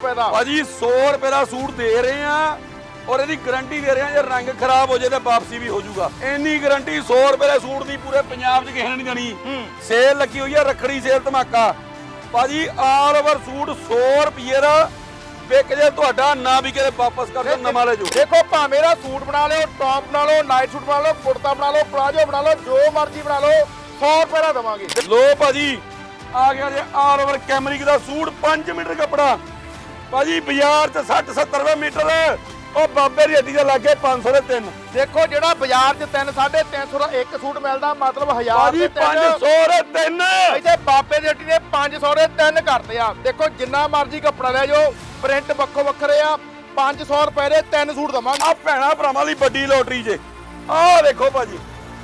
ਰੁਪਏ ਦਾ। ਭਾਜੀ 100 ਰੁਪਏ ਦਾ ਸੂਟ ਦੇ ਰਹੇ ਆ ਔਰ ਇਹਦੀ ਗਾਰੰਟੀ ਦੇ ਰਹੇ ਆ ਜੇ ਰੰਗ ਖਰਾਬ ਹੋ ਜੇ ਤਾਂ ਵਾਪਸੀ ਵੀ ਹੋ ਜਾਊਗਾ। ਇੰਨੀ ਗਾਰੰਟੀ 100 ਰੁਪਏ ਦੇ ਸੂਟ ਦੀ ਪੂਰੇ ਪੰਜਾਬ 'ਚ ਕਿਸੇ ਨੇ ਨਹੀਂ ਦੇਣੀ। ਸੇਲ ਲੱਗੀ ਹੋਈ ਆ ਰੱਖੜੀ ਸੇਲ ਧਮਾਕਾ। ਭਾਜੀ ਆਲ ਓਵਰ ਸੂਟ 100 ਰੁਪਏ ਦਾ। ਵਿਕ ਜੇ ਤੁਹਾਡਾ ਨਾ ਵੀ ਕਿਤੇ ਵਾਪਸ ਕਰ ਦਿਓ ਨਵਾਂ ਲੈ ਜਾਓ। ਦੇਖੋ ਭਾਵੇਂ ਦਾ ਸੂਟ ਬਣਾ ਲਿਓ ਟੌਪ ਬਣਾ ਲਓ ਨਾਈਟ ਸੂਟ ਬਣਾ ਲਓ ਕੁੜਤਾ ਬਣਾ ਲਓ ਪਲਾਜੋ ਬਣਾ ਲਓ ਜੋ ਮਰਜ਼ੀ ਬਣਾ ਲਓ 100 ਰੁਪਏ ਦਾ ਦਵਾਂਗੇ। ਲੋ ਭਾਜੀ ਆ ਗਿਆ ਜੇ ਆਲ ਓਵਰ ਕੈਮਰਿਕ ਦਾ ਸੂਟ 5 ਮੀਟਰ ਕੱਪੜਾ। ਭਾਜੀ ਬਾਜ਼ਾਰ 'ਚ 60 70 ਰੁਪਏ ਮੀਟਰ। ਉਹ ਬਾਬੇ ਦੀ ਹੱਡੀ ਦੇ ਲੱਗੇ 500 ਦੇ ਤਿੰਨ। ਦੇਖੋ ਜਿਹੜਾ ਬਾਜ਼ਾਰ 'ਚ 3 350 ਦਾ ਇੱਕ ਸੂਟ ਮਿਲਦਾ ਮਤਲਬ 1000 ਭਾਜੀ ਦੇ ਤਿੰਨ। 500 ਦੇ ਤਿੰਨ। ਇੱਥੇ ਬਾਬੇ ਦੀ ਹੱਟੀ ਦੇ 500 ਦੇ ਤਿੰਨ ਕਰਦੇ ਆ। ਦੇਖੋ ਜਿੰਨਾ ਮਰਜ਼ੀ ਕੱਪੜਾ ਲੈ ਜਾਓ ਪ੍ਰਿੰਟ ਵੱਖੋ ਵੱਖਰੇ ਆ। 500 ਰੁਪਏ ਦੇ ਤਿੰਨ ਸੂਟ ਦਵਾਂਗੇ। ਆ ਭੈਣਾ ਭਰਾਵਾਂ ਲਈ ਵੱਡੀ ਲੋਟਰੀ ਜੇ। ਆਹ ਦੇਖੋ ਭਾਜੀ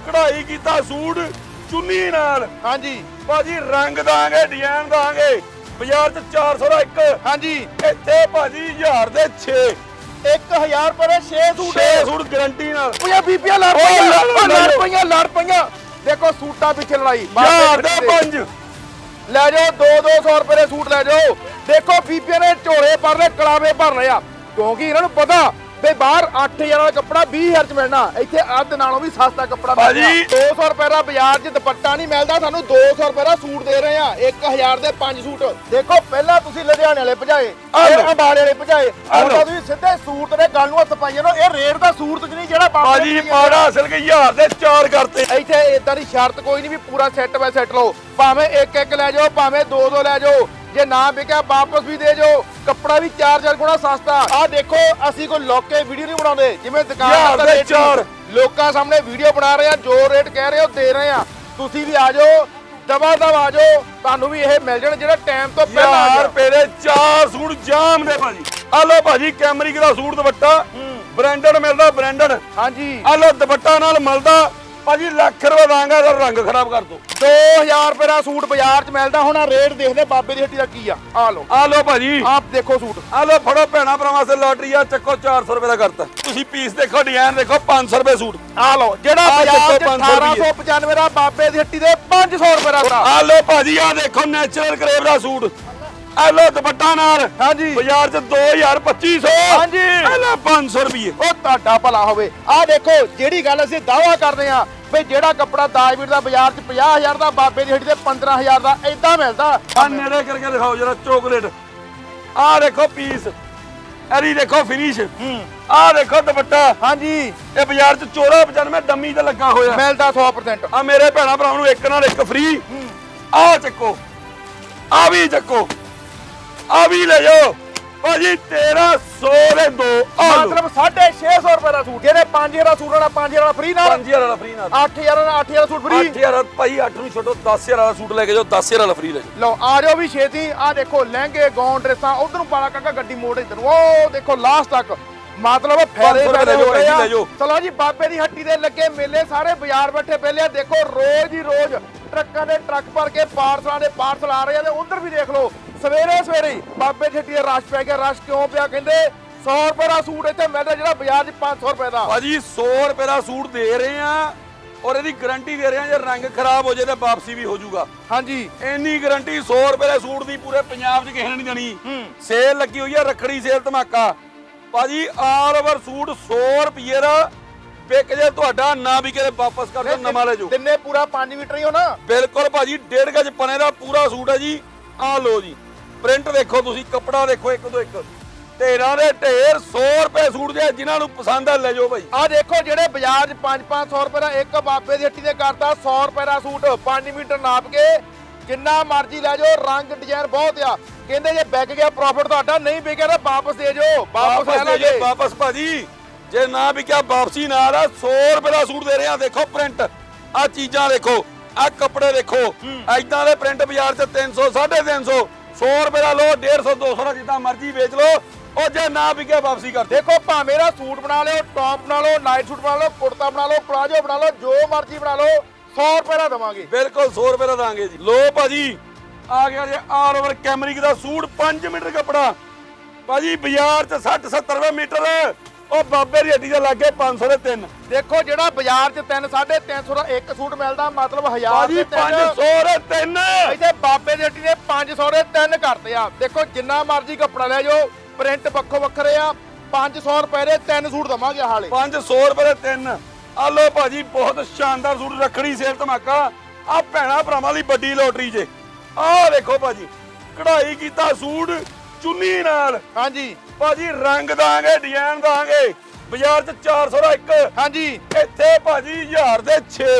ਕਢਾਈ ਕੀਤਾ ਸੂਟ ਚੁੰਨੀ ਨਾਲ। ਹਾਂਜੀ। ਭਾਜੀ ਰੰਗ ਦਾਂਗੇ ਡਿਜ਼ਾਈਨ ਦਾਂਗੇ। ਬਾਜ਼ਾਰ 'ਚ 400 ਦਾ ਇੱਕ। ਹਾਂਜੀ। ਇੱਥੇ ਭਾਜੀ 1000 ਦੇ 6 1000 ਰੁਪਏ ਦੇ 6 ਸੂਟ 6 ਸੂਟ ਗਾਰੰਟੀ ਨਾਲ। ਪਈਆਂ ਬੀਬੀਆਂ ਲੜ ਪਈਆਂ। ਲੜ। ਪਈਆਂ। ਲੜ ਪਈਆਂ। ਦੇਖੋ ਸੂਟਾਂ ਪਿੱਛੇ ਲੜਾਈ। ਬਾਬੇ 1000 ਦੀ ਦੇ ਹੱਟੀ ਦੇ। 5 ਲੈ ਜਾਓ 2-200 ਰੁਪਏ ਦੇ ਸੂਟ ਲੈ ਜਾਓ। ਦੇਖੋ ਬੀਬੀਆਂ ਨੇ ਝੋਲੇ ਭਰ ਲਏ ਕਲਾਵੇ ਭਰ ਲਏ ਆ। ਕਿਉਂਕਿ ਇਹਨਾਂ ਨੂੰ ਪਤਾ ਵੀ ਬਾਹਰ 8000 ਵਾਲਾ ਕੱਪੜਾ 20000 ਚ ਮਿਲਣਾ। ਇੱਥੇ ਅੱਧ ਨਾਲੋਂ ਵੀ ਸਸਤਾ ਕੱਪੜਾ ਭਾਜੀ। ਮਿਲਦਾ 200 ਰੁਪਏ ਦਾ ਬਾਜ਼ਾਰ 'ਚ ਦੁਪੱਟਾ ਨਹੀਂ ਮਿਲਦਾ ਸਾਨੂੰ 200 ਰੁਪਏ ਦਾ ਸੂਟ ਦੇ ਰਹੇ ਆ 1000 ਦੇ 5 ਸੂਟ। ਦੇਖੋ ਪਹਿਲਾਂ ਤੁਸੀਂ ਲੁਧਿਆਣੇ ਵਾਲੇ ਭਜਾਏ ਫਿਰ। ਅੰਬਾਲੇ ਵਾਲੇ ਭਜਾਏ। ਹੁਣ ਲਓ। ਤਾਂ ਤੁਸੀਂ ਸਿੱਧੇ ਸੂਟ ਦੇ ਗੱਲ ਨੂੰ ਹੱਥ ਪਾਈ ਜਾਂਦੇ ਹੋ ਇਹ ਰੇਟ ਦਾ ਸੂਰਤ 'ਚ ਨਹੀਂ ਜਿਹੜਾ ਬਾਬੇ ਭਾਜੀ ਦੀ ਪਾੜਾ ਹਾਸਲ ਕੇ 1000 ਦੇ 4 ਕਰਤੇ। ਇੱਥੇ ਇਦਾਂ ਦੀ ਸ਼ਰਤ ਕੋਈ ਨਹੀਂ ਵੀ ਪੂਰਾ ਸੈੱਟ ਬਾਈ ਸੈੱਟ ਲਓ। ਭਾਵੇਂ ਇੱਕ ਇੱਕ ਲੈ ਜਾਓ ਭਾਵੇਂ ਦੋ ਦੋ ਲੈ ਜਾਓ। ਜੇ ਨਾ ਵਿਕਿਆ ਵਾਪਸ ਵੀ ਦੇ ਜਾਓ ਕੱਪੜਾ ਵੀ 4-4 ਗੁਣਾ ਸਸਤਾ। ਆਹ ਦੇਖੋ ਅਸੀਂ ਕੋਈ ਲੋਕੇ ਵੀਡੀਓ ਨਹੀਂ ਬਣਾਉਂਦੇ। ਜਿਵੇਂ ਦੁਕਾਨਦਾਰ ਯਾਰ ਦਾ ਰੇਟ ਚਾਰ। ਲੋਕਾਂ ਸਾਹਮਣੇ ਵੀਡੀਓ ਬਣਾ ਰਹੇ ਆ ਜੋ ਰੇਟ ਕਹਿ ਰਹੇ ਹੋ ਦੇ ਰਹੇ ਆ। ਤੁਸੀਂ ਵੀ ਆ ਜਾਓ ਦਵਾ ਦਵਾ ਆ ਜਾਓ। ਤੁਹਾਨੂੰ ਵੀ ਇਹ ਮਿਲ ਜਾਣ ਜਿਹੜਾ ਟਾਈਮ ਤੋਂ ਪਹਿਲਾਂ ਆ 1000 ਗਿਆ। ਰੁਪਏ ਦੇ 4 ਸੂਟ ਜਾਮ ਦੇ ਭਾਜੀ। ਆ ਲੋ ਭਾਜੀ ਕੈਮਰਿਕ ਦਾ ਸੂਟ ਦੁਪੱਟਾ। ਬ੍ਰਾਂਡਡ ਮਿਲਦਾ ਬ੍ਰਾਂਡਡ। ਹਾਂਜੀ। ਆ ਲੋ ਦੁਪੱਟਾ ਨਾਲ ਮਿਲਦਾ। ਭਾਜੀ ਲੱਖ ਰੁਪਏ ਦਾਂਗਾ ਤਾਂ ਰੰਗ ਖਰਾਬ ਕਰ ਦੋ। 2000 ਰੁਪਏ ਦਾ ਸੂਟ ਬਾਜ਼ਾਰ 'ਚ ਮਿਲਦਾ ਹੁਣ ਆਹ ਰੇਟ ਦੇਖਦੇ ਬਾਬੇ ਦੀ ਹੱਟੀ ਦਾ ਕੀ ਆ। ਆ ਲਓ। ਆ ਲੋ ਭਾਜੀ। ਆਪ ਦੇਖੋ ਸੂਟ। ਆ ਲੋ ਫੜੋ ਭੈਣਾ ਭਰਾਵਾਂ ਸੇ ਲਾਟਰੀ ਆ ਚੱਕੋ 400 ਰੁਪਏ ਦਾ ਕਰਤਾ। ਤੁਸੀਂ ਪੀਸ ਦੇਖੋ ਡਿਜ਼ਾਈਨ ਦੇਖੋ 500 ਰੁਪਏ ਸੂਟ। ਆ ਲਓ ਜਿਹੜਾ ਆਹ ਬਾਜ਼ਾਰ ਦੇਖੋ 'ਚ 500 ਰੁਪਈਏ। 1895 ਦਾ ਬਾਬੇ ਦੀ ਹੱਟੀ ਦੇ 500 ਰੁਪਏ ਦਾ ਆ ਲੋ ਭਾਜੀ ਆ ਦੇਖੋ ਨੈਚੁਰਲ ਕਰੇਵ ਦਾ ਸੂਟ। ਆ ਲੋ ਦੁਪੱਟਾ ਨਾਲ ਹਾਂਜੀ। ਬਾਜ਼ਾਰ 'ਚ 2000 2500 ਹਾਂਜੀ। ਆ ਲੋ 500 ਰੁਪਏ ਉਹ ਤੁਹਾਡਾ ਭਲਾ ਹੋਵੇ। ਆ ਦੇਖੋ ਜਿਹੜੀ ਗੱਲ ਅਸੀਂ ਦਾਵਾ ਕਰਦੇ ਆ ਵੀ ਜਿਹੜਾ ਕੱਪੜਾ ਦਾਜਵੀਰ ਦਾ ਬਾਜ਼ਾਰ ਚ 50000 ਦਾ ਬਾਬੇ ਦੀ ਹੱਟੀ ਤੇ 15000 ਦਾ ਇਦਾਂ ਮਿਲਦਾ। ਆ ਨੇੜੇ ਕਰਕੇ ਦਿਖਾਓ ਜਰਾ ਚੋਕਲੇਟ ਆ ਦੇਖੋ ਪੀਸ ਐਰੀ ਦੇਖੋ ਫਿਨਿਸ਼ ਆ ਦੇਖੋ ਦੁਪੱਟਾ। ਹਾਂਜੀ। ਇਹ ਬਾਜ਼ਾਰ 'ਚ 1495 ਡੰਮੀ ਤੇ ਲੱਗਾ ਹੋਇਆ। ਮਿਲਦਾ 100% ਆ ਮੇਰੇ ਭੈਣਾ ਭਰਾਵਾਂ ਨੂੰ ਇੱਕ ਨਾਲ ਇੱਕ ਫ੍ਰੀ ਆ ਚੱਕੋ। ਆ ਵੀ ਚੱਕੋ। ਆ ਵੀ ਲੈ ਜਾਓ। ਭਾਜੀ 1300 ਦੇ ਦੋ ਮਤਲਬ 650 ਰੁਪਏ ਦਾ ਸੂਟ। ਜਿਹੜੇ 5000 ਦਾ ਸੂਟ ਵਾਲਾ 5000 ਵਾਲਾ ਫ੍ਰੀ ਨਾਲ? 5000 ਵਾਲਾ ਫ੍ਰੀ ਨਾਲ। 8000 ਦਾ 8000 ਦਾ ਸੂਟ ਫ੍ਰੀ 8000 ਭਾਈ 8 ਨੂੰ ਛੱਡੋ 10000 ਵਾਲਾ ਸੂਟ ਲੈ ਕੇ ਜਾਓ 10000 ਵਾਲਾ ਫ੍ਰੀ ਲੈ ਜਾਓ। ਲਓ ਆ ਜਾਓ ਵੀ ਛੇਤੀ। ਆ ਦੇਖੋ ਲਹਿੰਗੇ ਗੌਨ ਡਰੈਸਾਂ ਉਧਰ ਨੂੰ ਪਾਲਾ ਕਾਕਾ ਗੱਡੀ ਮੋੜ ਇੱਧਰ ਨੂੰ। ਉਹ ਦੇਖੋ ਲਾਸਟ ਤੱਕ। ਮਤਲਬ ਫਾਇਦੇ 500 ਰੁਪਏ ਫਾਇਦੇ ਲੈ ਜਾਓ, ਹੋ ਰਹੇ ਆ। ਚਲੋ ਜੀ ਬਾਬੇ ਦੀ ਹੱਟੀ ਦੇ ਲੱਗੇ ਮੇਲੇ ਸਾਰੇ ਬਾਜ਼ਾਰ ਬੈਠੇ ਪਹਿਲੇ। ਆ ਦੇਖੋ ਰੋਜ਼ ਹੀ ਰੋਜ਼ ਟਰੱਕਾਂ ਦੇ ਟਰੱਕ ਭਰ ਕੇ ਪਾਰਸਲਾਂ ਦੇ ਪਾਰਸਲ ਆ ਰਹੇ ਆ ਤੇ ਉਧਰ ਵੀ ਦੇਖ ਲਓ ਸਵੇਰੇ ਸਵੇਰੇ ਬਾਬੇ ਦੇ ਰਸ਼ ਪੈ ਗਿਆ। ਰਸ਼ ਕਿਉਂ ਪਿਆ? ਕਹਿੰਦੇ 100 ਰੁਪਏ ਦਾ ਸੂਟ ਇੱਥੇ ਮਿਲਦਾ ਜਿਹੜਾ ਬਾਜ਼ਾਰ 'ਚ 500 ਰੁਪਏ ਦਾ। ਭਾਜੀ 100 ਰੁਪਏ ਦਾ ਸੂਟ ਦੇ ਰਹੇ ਆ ਔਰ ਇਹਦੀ ਗਾਰੰਟੀ ਦੇ ਰਹੇ ਆ ਜੇ ਰੰਗ ਖਰਾਬ ਹੋ ਜੇ ਤਾਂ ਵਾਪਸੀ ਵੀ ਹੋ ਜਾਊਗਾ। ਹਾਂਜੀ। ਇੰਨੀ ਗਾਰੰਟੀ 100 ਰੁਪਏ ਦੇ ਸੂਟ ਦੀ ਪੂਰੇ ਪੰਜਾਬ 'ਚ ਕਿਸੇ ਨੇ ਨਹੀਂ ਦੇਣੀ। ਸੇਲ ਲੱਗੀ ਹੋਈ ਆ ਰੱਖੜੀ ਸੇਲ ਧਮਾਕਾ। ਭਾਜੀ ਆਲ ਓਵਰ ਸੂਟ 100 ਰੁਪਏ ਦਾ ਵਿਕ ਜੇ ਤੁਹਾਡਾ ਨਾ ਵੀ ਕਿਤੇ ਵਾਪਸ ਕਰ ਦਿਓ ਨਵਾਂ ਲੈ ਜਾਓ। ਦਿਨੇ ਪੂਰਾ 5 ਮੀਟਰ ਹੀ ਹੋ ਨਾ। ਬਿਲਕੁਲ ਭਾਜੀ ਡੇਢ ਗਜ ਪਨੇ ਦਾ ਪੂਰਾ ਸੂਟ ਹੈ ਜੀ। ਆਹ ਲਓ ਜੀ ਪ੍ਰਿੰਟ ਦੇਖੋ ਤੁਸੀਂ ਕੱਪੜਾ ਦੇਖੋ ਇੱਕ ਤੋਂ ਇੱਕ। ਢੇਰਾਂ ਦੇ ਢੇਰ 100 ਰੁਪਏ ਸੂਟ ਦੇ ਜਿਨ੍ਹਾਂ ਨੂੰ ਪਸੰਦ ਆ ਲੈ ਜਾਓ ਭਾਈ। ਆ ਦੇਖੋ ਜਿਹੜੇ ਬਾਜ਼ਾਰ 'ਚ 5-500 ਰੁਪਏ ਦਾ ਇੱਕ ਬਾਬੇ ਦੀ ਹੱਟੀ ਦੇ ਕਰਤਾ 100 ਰੁਪਏ ਦਾ ਸੂਟ 5 ਮੀਟਰ ਨਾਪ ਕੇ ਜਿੰਨਾ ਮਰਜ਼ੀ ਲੈ ਜਾਓ ਰੰਗ ਡਿਜ਼ਾਈਨ ਬਹੁਤ ਆ। ਕਹਿੰਦੇ ਜੇ ਵਿਕ ਗਿਆ ਪ੍ਰੋਫਿਟ ਤੁਹਾਡਾ ਨਹੀਂ ਵਿਕਿਆ ਤਾਂ ਵਾਪਸ ਦੇ ਜਾਓ ਵਾਪਸ ਲੈ ਦੇ ਜਾਓ ਵਾਪਸ ਭਾਜੀ। ਜੇ ਨਾ ਵਿਕਿਆ ਵਾਪਸੀ ਨਾਲ ਆ 100 ਰੁਪਏ ਦਾ ਸੂਟ ਦੇ ਰਹੇ। ਦੇਖੋ ਪ੍ਰਿੰਟ ਆ ਚੀਜ਼ਾਂ ਦੇਖੋ ਆ ਕੱਪੜੇ ਦੇਖੋ। ਐਦਾਂ ਦੇ ਪ੍ਰਿੰਟ ਬਾਜ਼ਾਰ 'ਚ 300 350 100 ਰੁਪਏ ਦਾ ਲੋ 150 200 ਦਾ ਜਿੱਦਾਂ ਮਰਜ਼ੀ ਵੇਚ ਲਓ। ਉਹ ਜੇ ਨਾ ਵਿਕਿਆ ਵਾਪਸੀ ਕਰ ਦੇਖੋ ਭਾਵੇਂ ਦਾ ਸੂਟ ਬਣਾ ਲਿਓ ਟੌਪ ਬਣਾ ਲਓ ਨਾਈਟ ਸੂਟ ਬਣਾ ਲਓ ਕੁੜਤਾ ਬਣਾ ਲਓ ਪਲਾਜੋ ਬਣਾ ਲਓ ਜੋ ਮਰਜ਼ੀ ਬਣਾ ਲਓ 100 ਰੁਪਏ ਦਾ ਦਵਾਂਗੇ। ਬਿਲਕੁਲ 100 ਰੁਪਏ ਦਾ ਦਾਂਗੇ ਜੀ। ਲੋ ਭਾਜੀ ਆ ਗਿਆ ਜੇ ਆਲ ਓਵਰ ਕੈਮਰਿਕ ਦਾ ਸੂਟ 5 ਮੀਟਰ ਕੱਪੜਾ। ਭਾਜੀ ਬਾਜ਼ਾਰ 'ਚ 60 70 ਰੁਪਏ ਮੀਟਰ। ਉਹ ਬਾਬੇ ਦੀ ਹੱਡੀ ਦੇ ਲੱਗੇ 500 ਦੇ ਤਿੰਨ। ਦੇਖੋ ਜਿਹੜਾ ਬਾਜ਼ਾਰ 'ਚ 3 350 ਦਾ ਇੱਕ ਸੂਟ ਮਿਲਦਾ ਮਤਲਬ 1000 ਭਾਜੀ ਦੇ ਤਿੰਨ। 500 ਦੇ ਤਿੰਨ। ਇੱਥੇ ਬਾਬੇ ਦੀ ਹੱਟੀ ਦੇ 500 ਦੇ ਤਿੰਨ ਕਰਤੇ ਆ। ਦੇਖੋ ਜਿੰਨਾ ਮਰਜ਼ੀ ਕੱਪੜਾ ਲੈ ਜਾਓ ਪ੍ਰਿੰਟ ਵੱਖੋ ਵੱਖਰੇ ਆ। 500 ਰੁਪਏ ਦੇ ਤਿੰਨ ਸੂਟ ਦਵਾਂਗੇ ਹਾਲੇ 500 ਰੁਪਏ ਦੇ ਤਿੰਨ। ਆ ਲੋ ਭਾਜੀ ਬਹੁਤ ਸ਼ਾਨਦਾਰ ਸੂਟ ਰੱਖੜੀ ਸੇਲ ਧਮਾਕਾ। ਆ ਭੈਣਾ ਭਰਾਵਾਂ ਲਈ ਵੱਡੀ ਲੋਟਰੀ ਜੇ। ਆਹ ਦੇਖੋ ਭਾਜੀ ਕਢਾਈ ਕੀਤਾ ਸੂਟ। ਚੁੰਨੀ ਨਾਲ। ਹਾਂਜੀ। ਭਾਜੀ ਰੰਗ ਦਾਂਗੇ ਡਿਜ਼ਾਈਨ ਦਾਂਗੇ। ਬਾਜ਼ਾਰ 'ਚ 400 ਦਾ ਇੱਕ। ਹਾਂਜੀ। ਇੱਥੇ ਭਾਜੀ 1000 ਦੇ 6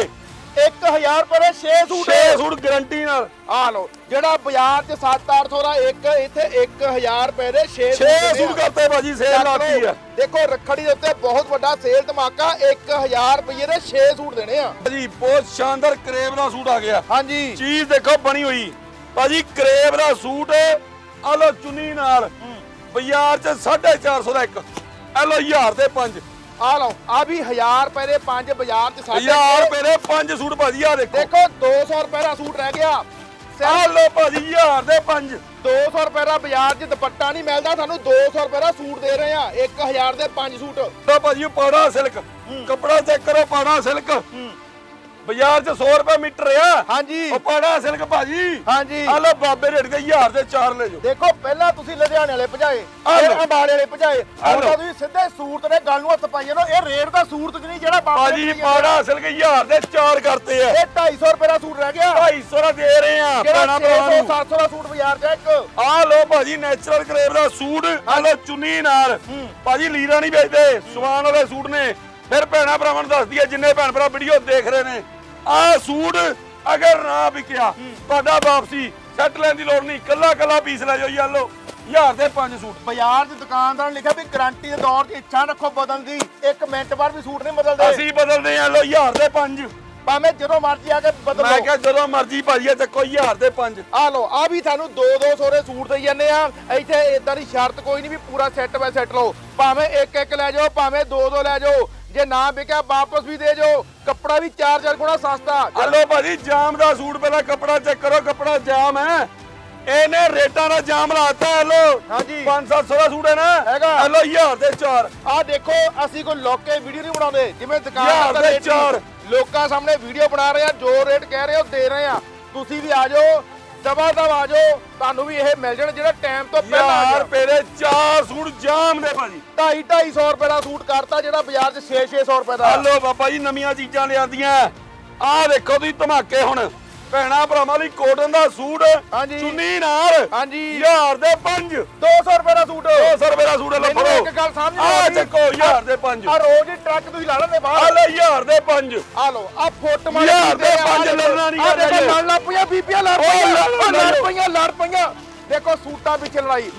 1000 ਰੁਪਏ ਦੇ 6 ਸੂਟ 6 ਸੂਟ ਗਾਰੰਟੀ ਨਾਲ। ਆ ਲਓ ਜਿਹੜਾ ਬਾਜ਼ਾਰ 'ਚ 7-800 ਦਾ ਇੱਕ ਇੱਥੇ 1000 ਰੁਪਏ ਦੇ 6 6 ਸੂਟ ਕਰਤੇ ਭਾਜੀ ਸੇਲ ਲਾਤੀ ਆ। ਦੇਖੋ ਰੱਖੜੀ ਦੇ ਉੱਤੇ ਬਹੁਤ ਵੱਡਾ ਸੇਲ ਧਮਾਕਾ 1000 ਰੁਪਏ ਦੇ 6 ਸੂਟ ਦੇਣੇ ਆ। ਭਾਜੀ ਬਹੁਤ ਸ਼ਾਨਦਾਰ ਕਰੇਬ ਦਾ ਸੂਟ ਆ ਗਿਆ। ਹਾਂਜੀ। ਚੀਜ਼ ਦੇਖੋ ਬਣੀ ਹੋਈ। ਭਾਜੀ ਕਰੇਬ ਦਾ ਸੂਟ ਆ ਲੋ ਚੁੰਨੀ ਨਾਲ। ਬਾਜ਼ਾਰ 'ਚ 450 ਦਾ ਇੱਕ। ਆ ਲੋ 1000 ਦੇ 5 ਆ ਲਓ ਆ ਵੀ 1000 ਰੁਪਏ ਦੇ 5 ਬਾਜ਼ਾਰ 'ਚ ਸਾਡੇ 1000 ਰੁਪਏ ਦੇ 5 ਸੂਟ ਭਾਜੀ ਆ ਦੇਖੋ। ਦੇਖੋ 200 ਰੁਪਏ ਦਾ ਸੂਟ ਰਹਿ ਗਿਆ। ਆ ਸਿਰਫ ਲੋ ਭਾਜੀ 1000 ਦੇ 5 200 ਰੁਪਏ ਦਾ ਬਾਜ਼ਾਰ 'ਚ ਦੁਪੱਟਾ ਨਹੀਂ ਮਿਲਦਾ ਤੁਹਾਨੂੰ 200 ਰੁਪਏ ਦਾ ਸੂਟ ਦੇ ਰਹੇ ਆ। 1000 ਦੇ 5 ਸੂਟ। ਤਾਂ ਭਾਜੀ ਪਾੜਾ ਸਿਲਕ। ਕੱਪੜਾ ਚੈੱਕ ਕਰੋ ਪਾੜਾ ਸਿਲਕ। ਬਾਜ਼ਾਰ 'ਚ 100 ਰੁਪਏ ਮੀਟਰ ਆ। ਹਾਂਜੀ। ਉਹ ਪਾੜਾ ਸਿਲਕ ਭਾਜੀ। ਹਾਂਜੀ। ਆ ਲੋ ਬਾਬੇ ਰੇਟ ਦੇ 1000 ਦੇ 4 ਲੈ ਜਾਓ। ਦੇਖੋ ਪਹਿਲਾਂ ਤੁਸੀਂ ਲੁਧਿਆਣੇ ਵਾਲੇ ਭਜਾਏ ਫਿਰ। ਅੰਬਾਲੇ ਵਾਲੇ ਭਜਾਏ। ਹੁਣ। ਤਾਂ ਤੁਸੀਂ ਸਿੱਧੇ ਸੂਟ ਦੇ ਗੱਲ ਨੂੰ ਹੱਥ ਪਾਈ ਜਾਂਦੇ ਹੋ ਇਹ ਰੇਟ ਦਾ ਸੂਟ ਚ ਨਹੀਂ ਜਿਹੜਾ ਬਾਬਾ ਭਾਜੀ ਪਾੜਾ ਸਿਲਕ 1000 ਦੇ 4 ਕਰਤੇ ਆ। ਇਹ 250 ਰੁਪਏ ਦਾ ਸੂਟ ਰਹਿ ਗਿਆ। 250 ਦਾ ਦੇ ਰਹੇ ਆ 600 ਭਰਾਵਾਂ ਨੂੰ। 700 ਦਾ ਸੂਟ ਬਾਜ਼ਾਰ 'ਚ ਇੱਕ। ਆ ਲੋ ਭਾਜੀ ਨੈਚੁਰਲ ਕਰੇਵ ਦਾ ਸੂਟ। ਆ ਲੋ ਚੁੰਨੀ ਨਾਲ। ਭਾਜੀ ਲੀਰਾ ਨਹੀਂ ਵੇਚਦੇ। ਸਵਾਨ ਵਾਲੇ ਸੂਟ ਨੇ। ਫਿਰ ਭੈਣਾ ਭਰਾਵਾਂ ਨੂੰ ਦੱਸ ਦਈਏ ਜਿੰਨੇ ਭੈਣ ਭਰਾ ਵੀਡੀਓ ਦੇਖ ਰਹੇ ਨੇ। ਆ ਸੂਟ ਅਗਰ ਨਾ ਵਿਕਿਆ ਤੁਹਾਡਾ ਵਾਪਸੀ ਸੈੱਟ ਲੈਣ ਦੀ ਲੋੜ ਨਹੀਂ। ਕੱਲਾ ਕੱਲਾ ਪੀਸ ਲੈ ਜਾਓ ਯਾ ਲੋ ਹਜ਼ਾਰ ਦੇ ਪੰਜ ਸੂਟ। ਬਾਜ਼ਾਰ 'ਚ ਦੁਕਾਨਦਾਰ ਨੇ ਲਿਖਿਆ ਵੀ ਗਾਰੰਟੀ ਦੇ ਦੌਰ 'ਚ ਇੱਛਾ ਰੱਖੋ ਬਦਲਣ ਦੀ। ਇੱਕ ਮਿੰਟ ਬਾਅਦ ਵੀ ਸੂਟ ਨਹੀਂ ਬਦਲਦੇ। ਅਸੀਂ ਬਦਲਦੇ ਆ ਲੋ ਹਜ਼ਾਰ ਦੇ ਪੰਜ। ਭਾਵੇਂ ਜਦੋਂ ਮਰਜ਼ੀ ਆ ਕੇ ਮੈਂ ਬਦਲੋ ਕਿਹਾ ਜਦੋਂ ਮਰਜ਼ੀ ਭਾਜੀ ਚੱਕੋ ਹਜ਼ਾਰ ਦੇ ਪੰਜ। ਆ ਲਓ ਆ ਵੀ ਤੁਹਾਨੂੰ 2-200 ਦੇ ਸੂਟ ਦੇਈ ਜਾਂਦੇ ਆ। ਇੱਥੇ ਇਦਾਂ ਦੀ ਸ਼ਰਤ ਕੋਈ ਨਹੀਂ ਵੀ ਪੂਰਾ ਸੈੱਟ ਬਾਈ ਸੈੱਟ ਲਓ। ਭਾਵੇਂ ਇੱਕ ਇੱਕ ਲੈ ਜਾਓ ਭਾਵੇਂ ਦੋ ਦੋ ਲੈ ਜਾਓ। ਜੇ ਨਾ ਵਿਕਿਆ ਵਾਪਸ ਵੀ ਦੇ ਜਾਓ। ਕੱਪੜਾ ਵੀ 4-4 ਗੁਣਾ ਸਸਤਾ। ਆ ਲੋ ਭਾਜੀ ਜਾਮ ਦਾ ਸੂਟ ਪਹਿਲਾਂ ਕੱਪੜਾ ਚੈੱਕ ਕਰੋ ਕੱਪੜਾ ਜਾਮ ਹੈ। ਇਹਨੇ ਰੇਟਾਂ ਦਾ ਜਾਮ ਲਾਤਾ ਹੈ ਲੋ ਹਾਂਜੀ 5-700 ਦਾ ਸੂਟ ਹੈ ਨਾ? ਹੈਗਾ। ਆ ਲੋ ਹਜ਼ਾਰ ਦੇ ਚਾਰ। ਆ ਦੇਖੋ ਅਸੀਂ ਕੋਈ ਲੋਕੇ ਵੀਡੀਓ ਨਹੀਂ ਬਣਾਉਂਦੇ। ਜਿਵੇਂ ਦੁਕਾਨਦਾਰ ਦਾ ਰੇਟ ਚਾਰ। ਲੋਕਾਂ ਸਾਹਮਣੇ ਵੀਡੀਓ ਬਣਾ ਰਹੇ ਆ ਜੋ ਰੇਟ ਕਹਿ ਰਹੇ ਹੋ ਦੇ ਰਹੇ ਆ। ਤੁਸੀਂ ਵੀ ਆ ਜਾਓ। ਦਵਾ ਦਵ ਆ ਜਾਓ। ਤੁਹਾਨੂੰ ਵੀ ਇਹ ਮਿਲ ਜਾਣ ਜਿਹੜਾ ਟਾਈਮ ਤੋਂ ਪਹਿਲਾਂ ਆ ਗਿਆ। ਰੁਪਏ ਦੇ ਚਾਰ ਸੂਟ ਜਾਮ ਦੇ ਭਾਜੀ। 2.5 ਰੁਪਏ ਦਾ ਸੂਟ ਕਰਤਾ ਜਿਹੜਾ ਬਾਜ਼ਾਰ 'ਚ 6-600 ਰੁਪਏ ਦਾ। ਆ ਲੋ ਬਾਬਾ ਜੀ ਨਵੀਆਂ ਚੀਜ਼ਾਂ ਲਿਆਂਦੀਆਂ। ਆ ਦੇਖੋ ਤੁਸੀਂ ਧਮਾਕੇ ਹੁਣ। ਭੈਣਾ ਭਰਾਵਾਂ ਲਈ ਕੋਟਨ ਦਾ ਸੂਟ ਹਾਂਜੀ। ਚੁੰਨੀ ਨਾਲ ਹਾਂਜੀ। ਹਜ਼ਾਰ ਦੇ ਪੰਜ। 200 ਰੁਪਏ ਦਾ ਸੂਟ। 200 ਰੁਪਏ ਦਾ ਸੂਟ ਲੈ ਮੈਨੂੰ ਫੜੋ ਇੱਕ ਗੱਲ ਸਮਝ ਨਹੀਂ ਆ ਆਉਂਦੀ। ਚੱਕੋ ਹਜ਼ਾਰ ਦੇ ਪੰਜ। ਆ ਰੋਜ਼ ਹੀ ਟਰੱਕ ਤੁਸੀਂ ਲਾ ਲੈਂਦੇ ਆ ਬਾਹਰ ਲੈ ਹਜ਼ਾਰ ਦੇ ਪੰਜ। ਆ ਲਓ ਆ ਫੁੱਟ ਮਾਰ ਯਾਰ ਦੇ ਪੰਜ ਲੜਨਾ ਨਹੀਂ ਆ ਦੇਖੋ ਕਰਦੇ। ਲੜ ਲੱਗ ਪਈਆਂ ਬੀਬੀਆਂ ਲੜ ਓ ਪਈਆਂ। ਲੜ ਓ ਲੜ ਲੜ। ਪਈਆਂ ਲੜ ਪਈਆਂ। ਦੇਖੋ ਸੂਟਾਂ ਪਿੱਛੇ ਲੜਾਈ।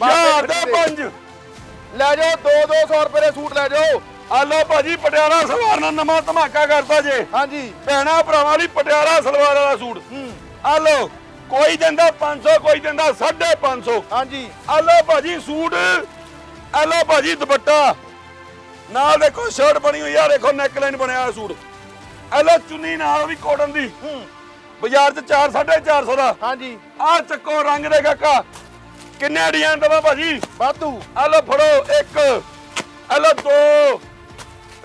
ਦੇ ਲੈ ਜਾਓ 2-200 ਰੁਪਏ ਦੇ ਸੂਟ ਲੈ ਜਾਓ। ਆ ਲੋ ਭਾਜੀ ਪਟਿਆਲਾ ਸਲਵਾਰ ਨਾਲ ਨਵਾਂ ਧਮਾਕਾ ਕਰਤਾ ਜੇ। ਹਾਂਜੀ। ਭੈਣਾ ਭਰਾਵਾਂ ਲਈ ਪਟਿਆਲਾ ਸਲਵਾਰ ਵਾਲਾ ਸੂਟ। ਆ ਲੋ ਕੋਈ ਦਿੰਦਾ 500 ਕੋਈ ਦਿੰਦਾ 550 ਹਾਂਜੀ। ਆ ਲੋ ਭਾਜੀ ਸੂਟ। ਆ ਲੋ ਭਾਜੀ ਦੁਪੱਟਾ। ਨਾਲ ਦੇਖੋ ਸ਼ਰਟ ਬਣੀ ਹੋਈ ਆ ਦੇਖੋ ਨੈਕ ਲਾਈਨ ਬਣਿਆ ਹੋਇਆ ਸੂਟ। ਆ ਲੋ ਚੁੰਨੀ ਨਾਲ ਵੀ ਕੋਟਨ ਦੀ। ਬਾਜ਼ਾਰ 'ਚ 4 450 ਦਾ। ਹਾਂਜੀ। ਆ ਚੱਕੋ ਰੰਗ ਦੇ ਕਾਕਾ। ਕਿੰਨੇ ਡਿਜ਼ਾਈਨ ਦਵਾ ਭਾਜੀ? ਵਾਧੂ। ਆ ਲੋ ਫੜੋ ਇੱਕ। ਆ ਲੋ ਦੋ।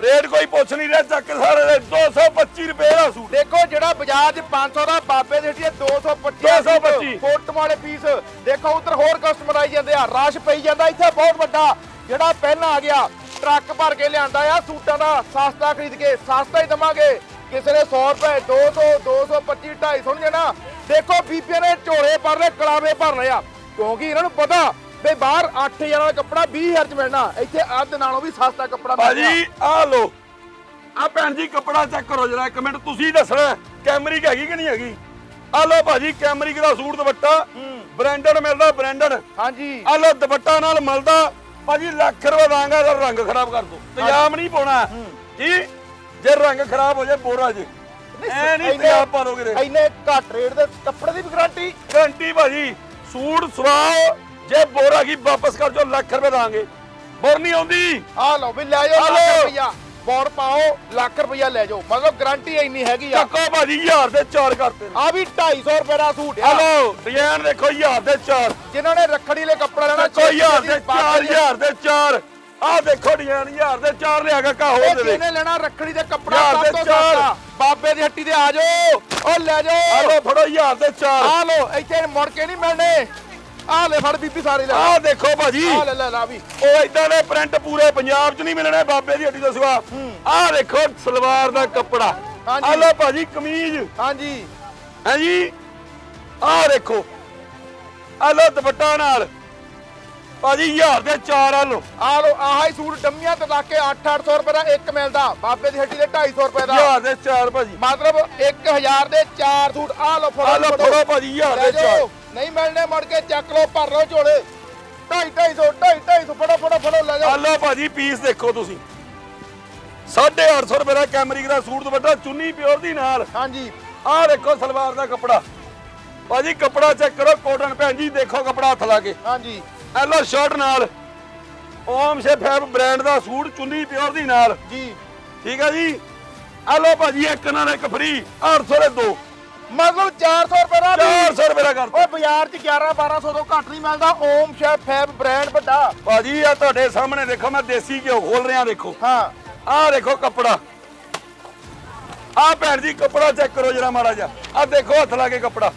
ਰੇਟ ਕੋਈ ਪੁੱਛ ਨਹੀਂ ਰਿਹਾ ਚੱਕ ਸਾਰੇ ਦੇ 225 ਰੁਪਏ ਦਾ ਸੂਟ। ਦੇਖੋ ਜਿਹੜਾ ਬਾਜ਼ਾਰ 'ਚ 500 ਦਾ ਬਾਬੇ ਦੇ ਹੱਟੀ 225 225 ਫੋਟੋ ਵਾਲੇ ਪੀਸ ਦੇਖੋ ਉਧਰ ਹੋਰ ਕਸਟਮਰ ਆਈ ਜਾਂਦੇ ਆ ਰਸ਼ ਪਈ ਜਾਂਦਾ ਇੱਥੇ ਬਹੁਤ ਵੱਡਾ ਜਿਹੜਾ ਪਹਿਲਾਂ ਆ ਗਿਆ ਟਰੱਕ ਭਰ ਕੇ ਲਿਆਂਦਾ ਆ ਸੂਟਾਂ ਦਾ ਸਸਤਾ ਖਰੀਦ ਕੇ ਸਸਤਾ ਹੀ ਦਵਾਂਗੇ। ਕਿਸੇ ਨੇ 100 ਰੁਪਏ 200 225 250 ਨਹੀਂ ਦੇਣਾ। ਦੇਖੋ ਬੀਬੀਆਂ ਨੇ ਝੋਲੇ ਭਰ ਲਏ ਕਲਾਵੇ ਭਰ ਲਏ ਆ। ਕਿਉਂਕਿ ਇਹਨਾਂ ਨੂੰ ਪਤਾ ਵੀ ਬਾਹਰ 8000 ਦਾ ਕੱਪੜਾ 20000 ਚ ਮਿਲਣਾ। ਇੱਥੇ ਅੱਧ ਨਾਲੋਂ ਵੀ ਸਸਤਾ ਕੱਪੜਾ ਮਿਲਦਾ ਭਾਜੀ ਆ ਲੋ ਆ ਭੈਣ ਜੀ ਕੱਪੜਾ ਚੈੱਕ ਕਰੋ ਜਰਾ ਇੱਕ ਮਿੰਟ ਤੁਸੀਂ ਦੱਸਣਾ ਕੈਮਰਿਕ ਹੈਗੀ ਕਿ ਨਹੀਂ ਹੈਗੀ? ਆ ਲੋ ਭਾਜੀ ਕੈਮਰਿਕ ਦਾ ਸੂਟ ਦੁਪੱਟਾ। ਬ੍ਰਾਂਡਡ ਮਿਲਦਾ ਬ੍ਰਾਂਡਡ। ਹਾਂਜੀ। ਆ ਲੋ ਦੁਪੱਟਾ ਨਾਲ ਮਿਲਦਾ। ਭਾਜੀ ਲੱਖ ਰੁਪਏ ਦਾਂਗਾ ਇਹਦਾ ਰੰਗ ਖਰਾਬ ਕਰ ਦੋ। ਤੇਜ਼ਾਬ ਨਹੀਂ ਪਾਉਣਾ। ਕੀ ਜੇ ਰੰਗ ਖਰਾਬ ਹੋ ਜਾਏ ਬੋਰਾ ਜੇ। ਐ ਨਹੀਂ ਪਾ ਇੰਨੇ ਘੱਟ ਰੇਟ ਦੇ ਕੱਪੜੇ ਦੀ ਵੀ ਗਾਰੰਟੀ ਗਰੰਟੀ ਭਾਜੀ ਸੂਟ ਸਵਾਓ ਜੇ ਬੋਰਾ ਕੀ ਵਾਪਸ ਕਰ ਜੋ ਲੱਖ ਰੁਪਏ ਦਾਂਗੇ। ਬੋਰ ਨਹੀਂ ਆਉਂਦੀ। ਆ ਲਓ ਵੀ ਲੈ ਜਾਓ ਆ ਲੱਖ ਲਓ। ਰੁਪਈਆ। ਬੋਰ ਪਾਓ ਲੱਖ ਰੁਪਈਆ ਲੈ ਜਾਓ। ਮਤਲਬ ਗਾਰੰਟੀ ਇੰਨੀ ਹੈਗੀ ਆ। ਚੱਕੋ ਭਾਜੀ ਹਜ਼ਾਰ ਦੇ ਚਾਰ ਕਰਤੇ ਨੇ। ਆ ਵੀ 250 ਰੁਪਏ ਦਾ ਸੂਟ ਆ। ਹਲੋ ਡਿਜ਼ਾਈਨ ਦੇਖੋ ਹਜ਼ਾਰ ਦੇ ਚਾਰ। ਜਿਨ੍ਹਾਂ ਨੇ ਰੱਖੜੀ ਲਈ ਕੱਪੜਾ ਲੈਣਾ ਦੇਖੋ ਹਜ਼ਾਰ ਦੇ ਚਾਰ ਹਜ਼ਾਰ ਦੇ ਚਾਰ। ਆਹ ਦੇਖੋ ਡਿਜ਼ਾਈਨ ਹਜ਼ਾਰ ਦੇ ਚਾਰ ਲਿਆ ਕੇ ਕਾ ਹੋਰ ਦੇ ਦੇ ਜਿਹਨੇ ਲੈਣਾ ਰੱਖੜੀ ਦੇ ਕੱਪੜਾ ਯਾਰ ਸਭ ਦੇ ਤੋਂ ਚਾਰ। ਸਸਤਾ। ਬਾਬੇ ਦੀ ਹੱਟੀ ਤੇ ਆ ਜਾਓ। ਉਹ ਲੈ ਆ ਜਾਓ ਲੋ ਫੜੋ ਹਜ਼ਾਰ ਦੇ ਚਾਰ। ਆ ਲੋ ਇੱਥੇ ਮੁੜ ਕੇ ਨਹੀਂ ਮਿਲਣੇ। ਆ ਲੈ ਫੜ ਬੀਬੀ ਸਾਰੇ ਲੈ। ਆਹ ਦੇਖੋ ਭਾਜੀ। ਆ ਲੈ ਲੈ ਲਾ ਵੀ। ਉਹ ਇਦਾਂ ਦੇ ਪ੍ਰਿੰਟ ਪੂਰੇ ਪੰਜਾਬ 'ਚ ਨਹੀਂ ਮਿਲਣੇ ਬਾਬੇ ਦੀ ਹੱਡੀ ਦਾ ਸਿਵਾ। ਆਹ ਦੇਖੋ ਸਲਵਾਰ ਦਾ ਕੱਪੜਾ। ਹਾਂਜੀ। ਆਹ ਲੋ ਭਾਜੀ ਕਮੀਜ਼। ਹਾਂਜੀ। ਹੈ ਜੀ? ਆਹ ਦੇਖੋ। ਆਹ ਲੋ ਦੁਪੱਟਾ ਨਾਲ। ਭਾਜੀ ਹਜ਼ਾਰ ਦੇ ਚਾਰ ਆ ਲੋ ਆ ਲੋ ਆਹ ਹੀ ਸੂਟ ਡੰਮੀਆਂ ਤੇ ਲਾ ਕੇ 8-800 ਰੁਪਏ ਦਾ ਇੱਕ ਮਿਲਦਾ। ਬਾਬੇ ਦੀ ਹੱਟੀ ਦੇ 250 ਰੁਪਏ ਦਾ। ਹਜ਼ਾਰ ਦੇ ਚਾਰ ਭਾਜੀ। ਮਤਲਬ 1000 ਦੇ 4 ਸੂਟ। ਆ ਲੋ ਆਹ ਲੋ ਫੜੋ ਭਾਜੀ ਹਜ਼ਾਰ ਲੈ ਦੇ ਚਾਰ। ਜਾਓ। ਨਹੀਂ ਮਿਲਣੇ ਮੁੜ ਕੇ ਚੱਕ ਲੋ ਭਰ ਲੋ ਝੋਲੇ। 2.5 250 250 ਫੜੋ ਫੜੋ ਫੜੋ ਲੈ ਆ ਜਾਓ ਲੋ ਭਾਜੀ ਪੀਸ ਦੇਖੋ ਤੁਸੀਂ। 850 ਰੁਪਏ ਦਾ ਕੈਮਰਿਕ ਦਾ ਸੂਟ ਦੁਪੱਟਾ ਚੁੰਨੀ ਪਿਓਰ ਦੀ ਨਾਲ। ਹਾਂਜੀ। ਆਹ ਦੇਖੋ ਸਲਵਾਰ ਦਾ ਕੱਪੜਾ। ਭਾਜੀ ਕੱਪੜਾ ਚੈੱਕ ਕਰੋ ਕੋਟਨ ਭੈਣ ਜੀ ਦੇਖੋ ਕੱਪੜਾ ਹੱਥ ਲਾ ਕੇ। ਹਾਂਜੀ। ਐਲੋ ਸ਼ਰਟ ਨਾਲ। ਓਮ ਸ਼ੇਫੈਬ ਬ੍ਰਾਂਡ ਦਾ ਸੂਟ ਚੁੰਨੀ ਪਿਓਰ ਦੀ ਨਾਲ। ਜੀ। ਠੀਕ ਹੈ ਜੀ? ਐਲੋ ਭਾਜੀ ਇੱਕ ਨਾਲ ਇੱਕ ਫ੍ਰੀ 800 ਦੇ ਦੋ। ਮਤਲਬ 400 ਰੁਪਏ ਦਾ ਵੀ। 400 ਰੁਪਏ ਦਾ ਕਰਤਾ। ਓਏ ਬਾਜ਼ਾਰ 'ਚ 11 1200 ਤੋਂ ਘੱਟ ਨਹੀਂ ਮਿਲਦਾ। ਓਮ ਸ਼ੈਫ ਫੈਬ ਬ੍ਰਾਂਡ ਵੱਡਾ। ਭਾਜੀ ਆ ਤੁਹਾਡੇ ਸਾਹਮਣੇ ਦੇਖੋ ਮੈਂ ਦੇਸੀ ਘਿਓ ਖੋਲ ਰਿਹਾ ਦੇਖੋ। ਹਾਂ। ਆਹ ਦੇਖੋ ਕੱਪੜਾ। ਆਹ ਭੈਣ ਜੀ ਕੱਪੜਾ ਚੈੱਕ ਕਰੋ ਜਰਾ ਮਾੜਾ ਜਿਹਾ। ਆਹ ਦੇਖੋ ਹੱਥ ਲਾ ਕੇ ਕੱਪੜਾ।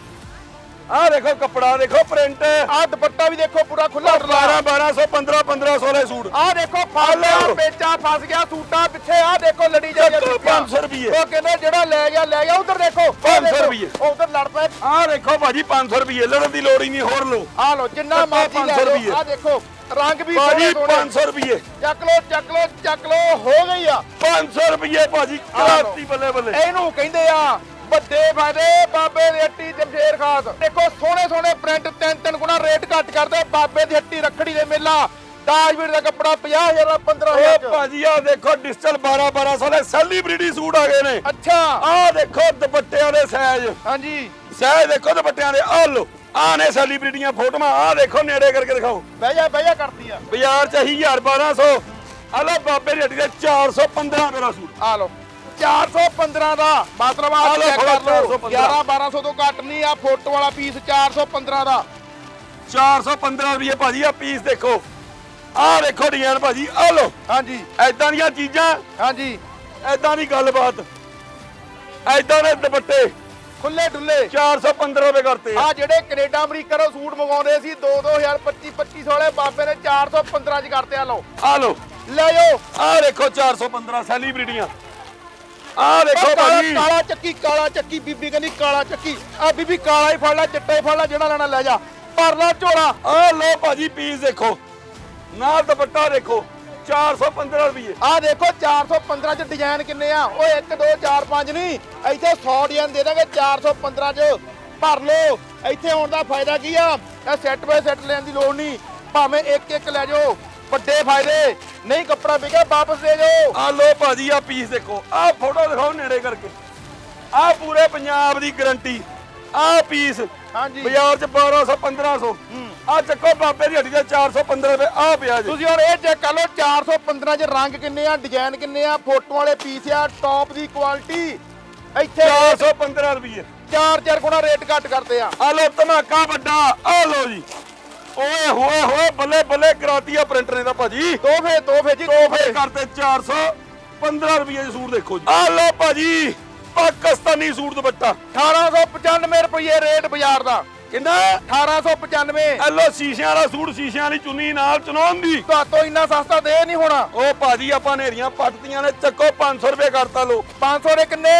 ਆਹ ਦੇਖੋ ਕੱਪੜਾ ਦੇਖੋ ਪ੍ਰਿੰਟ ਆਹ ਦੁਪੱਟਾ ਵੀ ਦੇਖੋ ਪੂਰਾ ਖੁੱਲਾ 12 1200 15 1500 ਦੇ ਸੂਟ। ਆਹ ਦੇਖੋ ਫਸ ਗਿਆ। ਪੇਚਾ ਫਸ ਗਿਆ ਸੂਟਾਂ ਪਿੱਛੇ ਆਹ ਦੇਖੋ ਲੜੀ ਜਾਈ ਚੱਕੋ 500 ਰੁਪਏ ਉਹ ਕਹਿੰਦੇ ਜਿਹੜਾ ਲੈ ਗਿਆ ਲੈ ਗਿਆ ਉਧਰ ਦੇਖੋ। 500 ਰੁਪਈਏ। ਉਧਰ ਲੜ ਪਏ। ਆਹ ਦੇਖੋ ਭਾਜੀ 500 ਰੁਪਏ ਲੜਨ ਦੀ ਲੋੜ ਹੀ ਨਹੀਂ ਹੋਰ ਲਓ। ਆਹ ਲੋ ਜਿੰਨਾ ਮਰਜ਼ੀ ਲੈ 500 ਲਓ। ਆਹ ਦੇਖੋ ਰੰਗ ਵੀ ਭਾਜੀ ਸੋਹਣੇ ਸੋਹਣੇ। 500 ਰੁਪਏ ਚੱਕ ਲੋ ਚੱਕ ਲੋ ਚੱਕ ਲੋ ਹੋ ਗਈ ਆ। 500 ਰੁਪਏ ਭਾਜੀ। ਕਰਾਤੀ ਬੱਲੇ ਬੱਲੇ। ਇਹਨੂੰ ਕਹਿੰਦੇ ਆ ਵੱਡੇ ਫਾਇਦੇ ਬਾਬੇ ਦੀ ਹੱਟੀ ਜਮਸ਼ੇਰ ਖਾਸ। ਦੇਖੋ ਸੋਹਣੇ ਸੋਹਣੇ ਪ੍ਰਿੰਟ ਤਿੰਨ ਤਿੰਨ ਗੁਣਾ ਰੇਟ ਘੱਟ ਕਰਦੇ ਬਾਬੇ ਦੀ ਹੱਟੀ ਰੱਖੜੀ ਦੇ ਮੇਲਾ। ਦਾਜਵੀਰ ਦਾ ਕੱਪੜਾ 50000 ਦਾ 15000 ਓ ਚ ਭਾਜੀ ਆ ਦੇਖੋ ਡਿਜੀਟਲ 12 1200 ਦੇ ਸੈਲੀਬ੍ਰਿਟੀ ਸੂਟ ਆ ਗਏ ਨੇ। ਅੱਛਾ। ਆਹ ਦੇਖੋ ਦੁਪੱਟਿਆਂ ਦੇ ਸਾਈਜ਼ ਹਾਂਜੀ। ਸਾਈਜ਼ ਦੇਖੋ ਦੁਪੱਟਿਆਂ ਦੇ। ਆਹ ਲਓ ਆਹ ਨੇ ਸੈਲੀਬ੍ਰਿਟੀਆਂ ਫੋਟੋਆਂ। ਆਹ ਦੇਖੋ ਨੇੜੇ ਕਰਕੇ ਦਿਖਾਓ। ਬਹਿ ਜਾ ਬਹਿ ਜਾ ਕਰਦੀ ਆ। ਬਾਜ਼ਾਰ ਚ ਹੀ 1000 1200 ਆਹ ਲਓ ਬਾਬੇ ਦੀ ਹੱਟੀ ਦੇ 415 ਰੁਪਏ ਦਾ ਸੂਟ। ਆ ਲਓ। 415 ਦਾ ਮਤਲਬ ਆ ਆਹ ਚੈੱਕ ਕਰ ਲਓ। 415 11 1200 ਤੋਂ ਘੱਟ ਨਹੀਂ ਆ ਫੋਟੋ ਵਾਲਾ ਪੀਸ 415 ਦਾ। 415 ਰੁਪਏ ਭਾਜੀ ਆ ਪੀਸ ਦੇਖੋ। ਆਹ ਦੇਖੋ ਡਿਜ਼ਾਈਨ ਭਾਜੀ ਆਹ ਲਓ। ਹਾਂਜੀ। ਐਦਾਂ ਦੀਆਂ ਚੀਜ਼ਾਂ ਹਾਂਜੀ। ਐਦਾਂ ਦੀ ਗੱਲਬਾਤ। ਐਦਾਂ ਦੇ ਦੁਪੱਟੇ। ਖੁੱਲੇ ਡੁੱਲੇ। 415 ਰੁਪਏ ਕਰਤੇ ਆ। ਜਿਹੜੇ ਕੈਨੇਡਾ ਅਮਰੀਕਾ ਤੋਂ ਸੂਟ ਮੰਗਾਉਂਦੇ ਸੀ 2 2000 25 2500 ਵਾਲੇ ਬਾਬੇ ਨੇ 415 ਚ ਕਰਤੇ ਆ ਲਓ। ਆ ਲਓ। ਲੈ ਜਾਓ। ਆਹ ਦੇਖੋ 415 ਸੈਲੀਬ੍ਰਿਟੀਆਂ। ਆਹ ਦੇਖੋ ਭਾਜੀ। ਕਾਲਾ ਚੱਕੀ ਕਾਲਾ ਚੱਕੀ ਬੀਬੀ ਕਹਿੰਦੀ ਕਾਲਾ ਚੱਕੀ। ਆ ਬੀਬੀ ਕਾਲਾ ਹੀ ਫੜ ਲੈ ਚਿੱਟਾ ਹੀ ਫੜ ਲੈ ਜਿਹੜਾ ਲੈਣਾ ਲੈ ਜਾ। ਭਰ ਲੈ ਝੋਲਾ। ਆਹ ਲਓ ਭਾਜੀ ਪੀਸ ਦੇਖੋ। ਨਾਲ ਦੁਪੱਟਾ ਦੇਖੋ 415 ਰੁਪਏ ਆ ਦੇਖੋ 415 ਚ ਡਿਜ਼ਾਈਨ ਕਿੰਨੇ ਆ? ਓਏ 1 2 4 5 ਨਹੀਂ ਇੱਥੇ 100 ਡਿਜ਼ਾਈਨ ਦੇ ਦਾਂਗੇ 415 ਚ। ਭਰ ਲਓ। ਇੱਥੇ ਆਉਣ ਦਾ ਫਾਇਦਾ ਕੀ ਆ? ਇਹ ਸੈੱਟ ਬਾਏ ਸੈੱਟ ਲੈਣ ਦੀ ਲੋੜ ਨਹੀਂ ਭਾਵੇਂ ਇੱਕ ਇੱਕ ਲੈ ਜਾਓ। ਵੱਡੇ ਫਾਇਦੇ। ਨਹੀਂ ਕੱਪੜਾ ਵਿਕਿਆ ਵਾਪਸ ਦੇ ਜਾਓ ਆਹ ਲਓ ਭਾਜੀ ਆ ਪੀਸ ਦੇਖੋ। ਆਹ ਫੋਟੋ ਦਿਖਾਓ ਨੇੜੇ ਕਰਕੇ। ਆਹ ਪੂਰੇ ਪੰਜਾਬ ਦੀ ਗਾਰੰਟੀ ਆਹ ਪੀਸ ਹਾਂਜੀ। ਬਾਜ਼ਾਰ ਚ 1200 1500 ਆਹ ਚੱਕੋ ਬਾਬੇ ਦੀ ਹੱਡੀ ਦਾ 415 ਰੁਪਏ ਆਹ ਪਿਆ ਜੀ। ਤੁਸੀਂ ਹੁਣ ਇਹ ਚੈੱਕ ਕਰ ਲਓ 415 ਚ ਰੰਗ ਕਿੰਨੇ ਆ ਡਿਜ਼ਾਈਨ ਕਿੰਨੇ ਆ ਫੋਟੋ ਵਾਲੇ ਪੀਸ ਆ ਟੌਪ ਦੀ ਕੁਆਲਿਟੀ ਇੱਥੇ 415 ਰੁਪਏ ਚਾਰ ਚਾਰ ਗੁਣਾ ਰੇਟ ਘੱਟ ਕਰਦੇ ਆ। ਆ ਲਓ ਧਮਾਕਾ ਵੱਡਾ ਆ ਲਓ ਜੀ। ਓਏ ਹੋਏ ਹੋਏ ਬੱਲੇ ਬੱਲੇ ਕਰਾਤੀ ਆ ਪ੍ਰਿੰਟਰ ਨੇ ਤਾਂ ਭਾਜੀ। ਤੋਹਫੇ ਤੋਹਫੇ ਜੀ ਤੋਹਫੇ। ਕਰਤੇ 415 ਰੁਪਏ ਦੇ ਸੂਟ ਦੇਖੋ ਜੀ। ਆ ਲਓ ਭਾਜੀ ਪਾਕਿਸਤਾਨੀ ਸੂਟ ਦੁਪੱਟਾ। 1895 ਰੁਪਏ ਰੇਟ ਬਾਜ਼ਾਰ ਦਾ। ਕਿੰਨਾ? 1895 ਆ ਲਓ ਸ਼ੀਸ਼ਿਆਂ ਵਾਲਾ ਸੂਟ ਸ਼ੀਸ਼ਿਆਂ ਵਾਲੀ ਚੁੰਨੀ ਨਾਲ ਚੁਣਾਉਣ ਦੀ। ਤੁਹਾਤੋਂ ਇੰਨਾ ਸਸਤਾ ਦੇ ਨਹੀਂ ਹੋਣਾ। ਓ ਭਾਜੀ ਆਪਾਂ ਨੇਰੀਆਂ ਪੱਟਦੀਆਂ ਨੇ ਚੱਕੋ 500 ਰੁਪਏ ਕਰਤਾ ਲੋ 500 ਦੇ ਕਿੰਨੇ?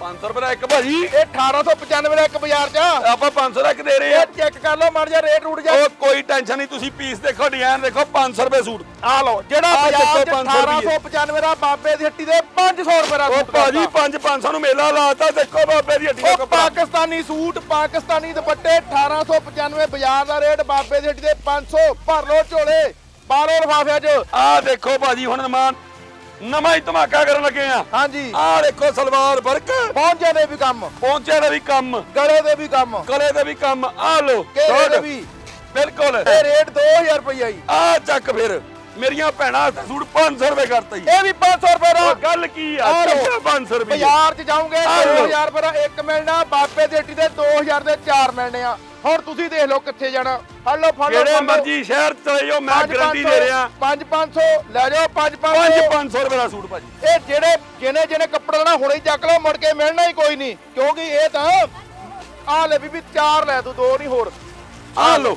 500 ਰੁਪਏ ਦਾ ਇੱਕ ਭਾਜੀ। ਇਹ 1895 ਦਾ ਇੱਕ ਬਾਜ਼ਾਰ 'ਚ। ਆਪਾਂ 500 ਦਾ ਇੱਕ ਦੇ ਰਹੇ ਆ। ਇਹ ਚੈੱਕ ਕਰ ਲਓ ਮੜ ਜਾ ਰੇਟ ਰੂਟ ਜਾ ਓ ਕੋਈ ਟੈਨਸ਼ਨ ਨਹੀਂ ਤੁਸੀਂ ਪੀਸ ਦੇਖੋ ਡਿਜ਼ਾਈਨ ਦੇਖੋ 500 ਰੁਪਏ ਸੂਟ। ਆ ਲਓ ਜਿਹੜਾ ਬਾਜ਼ਾਰ 'ਚ ਦੇਖੋ 500 1895 ਦਾ ਬਾਬੇ ਦੀ ਹੱਟੀ ਦੇ 500 ਰੁਪਏ ਦਾ ਸੂਟ ਭਾਜੀ ਕਰਤਾ। 5 500 ਨੂੰ ਮੇਲਾ ਲਾਤਾ ਦੇਖੋ ਬਾਬੇ ਦੀ ਹੱਡੀ ਦਾ ਉਹ ਪਾਕਿਸਤਾਨੀ ਸੂਟ ਪਾਕਿਸਤਾਨੀ ਦੁਪੱਟੇ 1895 ਬਾਜ਼ਾਰ ਦਾ ਰੇਟ ਬਾਬੇ ਦੀ ਹੱਟੀ ਦੇ 500 ਭਰ ਲਓ ਝੋਲੇ ਲਓ ਲਿਫਾਫਿਆਂ 'ਚ। ਆ ਦੇਖੋ ਭਾਜੀ ਹੁਣ ਨਮਾਨ ਨਵਾਂ ਹੀ ਧਮਾਕਾ ਕਰਨ ਲੱਗੇ ਆ। ਹਾਂਜੀ। ਆ ਦੇਖੋ ਸਲਵਾਰ ਵਰਕ। ਪਹੁੰਚੇ ਦੇ ਵੀ ਕੰਮ। ਪਹੁੰਚੇ ਦਾ ਵੀ ਕੰਮ। ਗਲੇ ਦੇ ਵੀ ਕੰਮ। ਗਲੇ ਦਾ ਵੀ ਕੰਮ। ਆ ਲੋ ਘੇਰੇ ਦੇ ਵੀ। ਬਿਲਕੁਲ। ਇਹ ਰੇਟ 2000 ਰੁਪਈਆ ਜੀ। ਆ ਚੱਕ ਫਿਰ। ਮੇਰੀਆਂ ਭੈਣਾਂ ਹੱਥ ਸੂਟ 500 ਰੁਪਏ ਕਰਤਾ ਜੀ। ਇਹ ਵੀ 500 ਰੁਪਏ ਦਾ। ਗੱਲ ਕੀ ਆ? ਆਹ। ਚੱਕਾ 500 ਰੁਪਏ ਬਾਜ਼ਾਰ 'ਚ ਜਾਓਗੇ ਆਹ ਲਓ। 2000 ਰੁਪਏ ਦਾ ਇੱਕ ਮਿਲਣਾ ਬਾਬੇ ਦੀ ਹੱਟੀ ਦੇ 2000 ਦੇ ਚਾਰ ਮਿਲਣੇ ਆ। ਹੁਣ ਤੁਸੀਂ ਦੇਖ ਲਓ ਕਿੱਥੇ ਜਾਣਾ। ਫੜ ਲਓ ਫੜ ਲਓ ਜਿਹੜੇ। ਮਰਜ਼ੀ ਸ਼ਹਿਰ ਚਲੇ ਜਾਓ ਮੈਂ ਗਾਰੰਟੀ ਦੇ ਰਿਹਾ। ਪੰਜ 500 ਲੈ ਜਾਓ 5 5 500 500 ਰੁਪਏ ਦਾ ਸੂਟ ਭਾਜੀ। ਇਹ ਜਿਹੜੇ ਜਿਹਨੇ ਜਿਹਨੇ ਕੱਪੜਾ ਲੈਣਾ ਹੁਣੇ ਹੀ ਚੱਕ ਲਓ ਮੁੜ ਕੇ ਮਿਲਣਾ ਹੀ ਕੋਈ ਨਹੀਂ। ਕਿਉਂਕਿ ਇਹ ਤਾਂ ਆ ਲੈ ਬੀਬੀ ਚਾਰ ਲੈ ਤੂੰ ਦੋ ਨਹੀਂ ਹੋਰ। ਆ ਲਓ।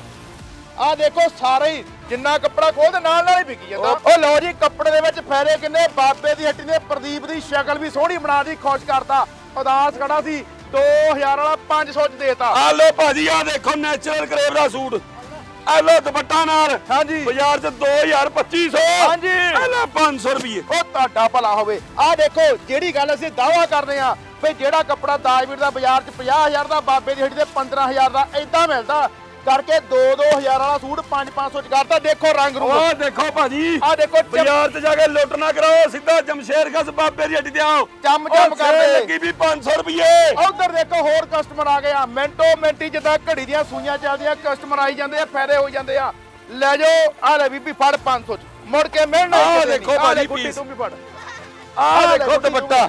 ਆ ਦੇਖੋ ਸਾਰੇ ਹੀ ਜਿੰਨਾ ਕੱਪੜਾ ਖੋਲਦੇ ਨਾਲ ਨਾਲ ਹੀ ਵਿਕੀ ਜਾਂਦਾ। ਉਹ ਲਓ ਜੀ ਕੱਪੜੇ ਦੇ ਵਿੱਚ ਫਾਇਦੇ ਕਿੰਨੇ ਬਾਬੇ ਦੀ ਹੱਟੀ ਨੇ ਪ੍ਰਦੀਪ ਦੀ ਸ਼ਕਲ ਵੀ ਸੋਹਣੀ ਬਣਾ ਦੀ ਖੁਸ਼ ਕਰਤਾ। ਉਦਾਸ ਖੜਾ ਸੀ। 2000 ਵਾਲਾ 500 ਚ ਦੇਤਾ। ਆ ਲਓ ਭਾਜੀ ਆ ਦੇਖੋ ਨੈਚੁਰਲ ਕਰੇਵ ਦਾ ਸੂਟ। ਆ ਲਓ ਦੁਪੱਟਾ ਨਾਲ। ਹਾਂਜੀ। ਬਾਜ਼ਾਰ ਚ 2000 2500 ਹਾਂਜੀ। ਆ ਲਓ 500 ਰੁਪਏ ਉਹ ਤੁਹਾਡਾ ਭਲਾ ਹੋਵੇ। ਆ ਦੇਖੋ ਜਿਹੜੀ ਗੱਲ ਅਸੀਂ ਦਾਵਾ ਕਰਦੇ ਆ ਵੀ ਜਿਹੜਾ ਕੱਪੜਾ ਦਾਜਵੀਰ ਦਾ ਬਾਜ਼ਾਰ 'ਚ 50000 ਦਾ ਬਾਬੇ ਦੀ ਹੱਟੀ ਤੇ 15000 ਦਾ ਐਦਾਂ ਮਿਲਦਾ। ਕਰਕੇ 2-2000 ਵਾਲਾ ਸੂਟ 5-500 ਚ ਕਰਤਾ। ਦੇਖੋ ਰੰਗ ਰੂਪ। ਉਹ ਦੇਖੋ ਭਾਜੀ। ਆ ਦੇਖੋ ਚਮ- ਬਾਜ਼ਾਰ ਚ ਜਾ ਕੇ ਲੁੱਟ ਨਾ ਕਰਾਓ ਸਿੱਧਾ ਜਮਸ਼ੇਰ ਖਸ ਬਾਬੇ ਦੀ ਹੱਡੀ ਤੇ ਆਓ। ਚਮ ਉਹ ਚਮ ਕਰਦੇ। ਸੇਲ ਲੱਗੀ ਵੀ 500 ਰੁਪਏ ਉਧਰ ਦੇਖੋ ਹੋਰ ਕਸਟਮਰ ਆ ਗਏ ਆ। ਮਿੰਟੋ ਮਿੰਟੀ ਜਿੱਦਾਂ ਘੜੀ ਦੀਆਂ ਸੂਈਆਂ ਚੱਲਦੀਆਂ ਕਸਟਮਰ ਆਈ ਜਾਂਦੇ ਆ ਫਾਇਦੇ ਹੋਈ ਜਾਂਦੇ ਆ। ਲੈ ਜਾਓ ਆ ਲੈ ਬੀਬੀ ਫੜ 500 ਚ। ਮੁੜ ਕੇ ਮਿਲਣਾ ਹੀ ਆਹ ਦੇਖੋ। ਆਹ ਭਾਜੀ piece। ਤੂੰ ਵੀ ਫੜ। ਆ ਆਹ ਦੇਖੋ ਦੁਪੱਟਾ।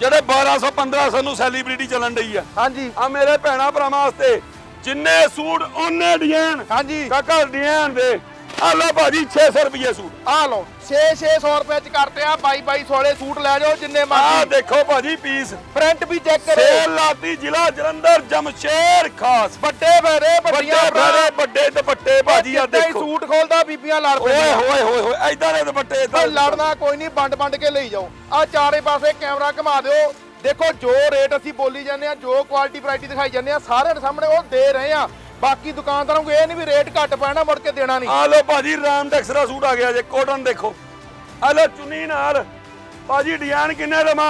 ਜਿਹੜੇ 1200 1500 ਨੂੰ ਸੈਲੀਬ੍ਰਿਟੀ ਚੱਲਣ ਡਈ ਆ। ਹਾਂਜੀ। ਆ ਮੇਰੇ ਭੈਣਾ ਭਰਾਵਾਂ ਵਾਸਤੇ। ਜਿੰਨੇ ਸੂਟ ਉਹਨੇ ਡਿਜ਼ਾਈਨ ਹਾਂਜੀ। ਕਾਕਾ ਡਿਜ਼ਾਈਨ ਦੇ ਆ ਲਓ ਭਾਜੀ 600 ਰੁਪਏ ਸੂਟ। ਆ ਲਓ 6-600 ਰੁਪਏ ਚ ਕਰਤੇ ਆ 22-22 ਵਾਲੇ ਸੂਟ ਲੈ ਜਾਓ ਜਿੰਨੇ ਆ ਮਰਜ਼ੀ। ਦੇਖੋ ਭਾਜੀ ਪੀਸ ਪ੍ਰਿੰਟ ਵੀ ਚੈੱਕ ਕਰੋ। ਸੇਲ ਲਾਤੀ ਜ਼ਿਲ੍ਹਾ ਜਲੰਧਰ ਜਮਸ਼ੇਰ ਖਾਸ। ਵੱਡੇ ਫੇਰੇ ਵੱਡੇ ਵੱਡੀਆਂ ਫੇਰੇ ਵੱਡੇ ਦੁਪੱਟੇ ਭਾਜੀ ਆ ਦੇਖੋ। ਸੂਟ ਖੋਲਦਾ ਬੀਬੀਆਂ ਲੜ ਓਏ ਪੈਂਦੀਆਂ। ਹੋਏ ਹੋਏ ਹੋਏ ਐਦਾਂ ਦੇ ਦੁਪੱਟੇ ਏਦਾਂ ਲੜਨਾ ਕੋਈ ਨਹੀਂ ਵੰਡ ਵੰਡ ਕੇ ਲਈ ਜਾਓ। ਆ ਚਾਰੇ ਪਾਸੇ ਕੈਮਰਾ ਘੁਮਾ ਦਿਓ। ਦੇਖੋ ਜੋ ਰੇਟ ਅਸੀਂ ਬੋਲੀ ਜਾਂਦੇ ਆ ਜੋ ਕੁਆਲਿਟੀ ਵੈਰਾਈਟੀ ਦਿਖਾਈ ਜਾਂਦੇ ਆ ਸਾਰਿਆਂ ਦੇ ਸਾਹਮਣੇ ਉਹ ਦੇ ਰਹੇ ਆ ਬਾਕੀ ਦੁਕਾਨਦਾਰਾਂ ਨੂੰ ਇਹ ਨਹੀਂ ਵੀ ਰੇਟ ਘੱਟ ਪੈਣਾ ਮੁੜ ਕੇ ਦੇਣਾ ਨਹੀਂ। ਆ ਲਓ ਭਾਜੀ ਰਾਮਟੈਕਸ ਦਾ ਸੂਟ ਆ ਗਿਆ ਜੇ ਕੋਟਨ ਦੇਖੋ। ਆ ਲਓ ਚੁੰਨੀ ਨਾਲ। ਭਾਜੀ ਡਿਜ਼ਾਈਨ ਕਿੰਨੇ ਦਵਾਂ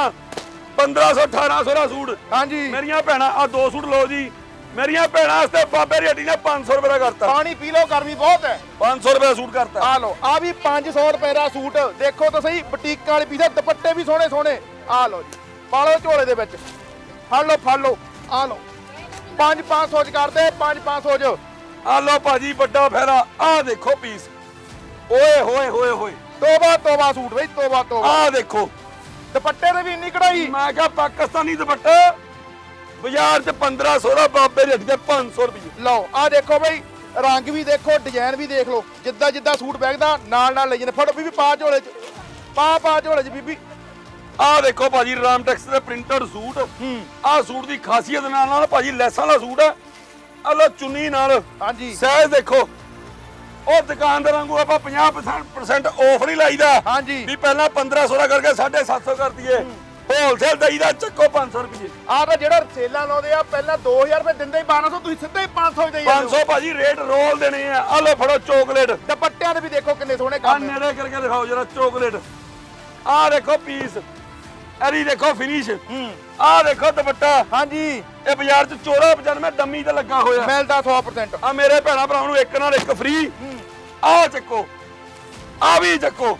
1500 1800 ਦਾ ਸੂਟ। ਹਾਂਜੀ। ਮੇਰੀਆਂ ਭੈਣਾਂ ਆ ਦੋ ਸੂਟ ਲਓ ਜੀ। ਮੇਰੀਆਂ ਭੈਣਾਂ ਵਾਸਤੇ ਬਾਬੇ ਦੀ ਹੱਡੀ ਨੇ 500 ਰੁਪਏ ਦਾ ਕਰਤਾ। ਪਾਣੀ ਪੀ ਲਓ ਗਰਮੀ ਬਹੁਤ ਹੈ। 500 ਰੁਪਏ ਦਾ ਸੂਟ ਕਰਤਾ। ਆ ਲਓ ਆ ਵੀ 500 ਰੁਪਏ ਦਾ ਸੂਟ। ਦੇਖੋ ਤਾਂ ਸਹੀ ਬੁਟੀਕਾਂ ਵਾਲੇ ਪੀਸੇ ਦੁਪੱਟੇ ਵੀ ਸੋਹਣੇ ਸੋਹਣੇ ਆ ਲਓ ਜੀ। ਪਾ ਲਓ ਝੋਲੇ ਦੇ ਵਿੱਚ। ਫੜ ਲਓ ਫੜ ਲਓ ਆ ਲਓ। 5 500 ਚ ਕਰਦੇ 5 500 ਚ। ਆ ਲਓ ਭਾਜੀ ਵੱਡਾ ਫੈਰਾ ਆ ਦੇਖੋ ਪੀਸ। ਓਏ ਹੋਏ ਹੋਏ ਹੋਏ। ਤੋਬਾ ਤੋਬਾ ਸੂਟ ਬਈ ਤੋਬਾ ਤੋਬਾ। ਆ ਦੇਖੋ। ਦੁਪੱਟੇ ਤੇ ਵੀ ਇੰਨੀ ਕਢਾਈ। ਮੈਂ ਕਿਹਾ ਪਾਕਿਸਤਾਨੀ ਦੁਪੱਟਾ। ਬਾਜ਼ਾਰ 'ਚ 1500 ਦਾ ਬਾਬੇ ਦੀ ਤੇ 500 ਰੁਪਏ ਲਓ ਆ ਦੇਖੋ ਬਈ ਰੰਗ ਵੀ ਦੇਖੋ ਡਿਜ਼ਾਈਨ ਵੀ ਦੇਖ ਲਓ। ਜਿੱਦਾਂ ਜਿੱਦਾਂ ਸੂਟ ਬੈਗਦਾ ਨਾਲ ਨਾਲ ਲਈ ਜਾਂਦੇ। ਫੜੋ ਬੀਬੀ ਪਾ ਝੋਲੇ ਚ। ਪਾ ਪਾ ਝੋਲੇ ਚ ਬੀਬੀ। ਆ ਦੇਖੋ ਭਾਜੀ ਰਾਮਟੈਕਸ ਦੇ ਪ੍ਰਿੰਟਡ ਸੂਟ। ਹੂੰ। ਆ ਸੂਟ ਦੀ ਖਾਸੀਅਤ ਨਾਲ ਨਾਲ ਭਾਜੀ ਲੈਸਾਂ ਵਾਲਾ ਸੂਟ ਆ ਆ ਲਓ ਚੁੰਨੀ ਨਾਲ। ਹਾਂਜੀ। ਸਾਈਜ਼ ਦੇਖੋ। ਉਹ ਦੁਕਾਨਦਾਰਾਂ ਵਾਂਗੂ ਆਪਾਂ 50% ਆਫ ਨਹੀਂ ਲਾਈਦਾ। ਹਾਂਜੀ। ਵੀ ਪਹਿਲਾਂ 1500 ਦਾ ਕਰਕੇ 750 ਕਰ ਦਈਏ। ਹੋਲਸੇਲ ਦਈਦਾ ਚੱਕੋ 500 ਰੁਪਏ ਆ ਤਾਂ ਜਿਹੜਾ ਸੇਲਾਂ ਲਾਉਂਦੇ ਆ ਪਹਿਲਾਂ 2000 ਰੁਪਏ ਦਿੰਦੇ ਹੀ 1200 ਤੁਸੀਂ ਸਿੱਧਾ ਹੀ 500 ਹੀ ਦੇਈ ਜਾਂਦੇ 500 ਭਾਜੀ ਰੇਟ ਰੋਲ ਦੇਣੇ ਆ। ਆ ਲਓ ਫੜੋ ਚੋਕਲੇਟ ਹੋ। ਦੁਪੱਟਿਆਂ ਦੇ ਵੀ ਦੇਖੋ ਕਿੰਨੇ ਸੋਹਣੇ ਆ ਕੰਮ ਨੇ ਨੇੜੇ ਕਰਕੇ ਦਿਖਾਓ ਜਰਾ ਚੋਕਲੇਟ ਆ ਦੇਖੋ ਪੀਸ ਐਰੀ ਦੇਖੋ ਫਿਨਿਸ਼ ਹੂੰ। ਆ ਦੇਖੋ ਦੁਪੱਟਾ। ਹਾਂਜੀ। ਇਹ ਬਾਜ਼ਾਰ ਚ 1495 ਡੰਮੀ ਤੇ ਲੱਗਾ ਹੋਇਆ। ਮਿਲਦਾ 100% ਆ ਮੇਰੇ ਭੈਣਾ ਭਰਾਵਾਂ ਨੂੰ ਇੱਕ ਨਾਲ ਇੱਕ ਫ੍ਰੀ ਹੂੰ। ਆ ਚੱਕੋ। ਆ ਵੀ ਚੱਕੋ।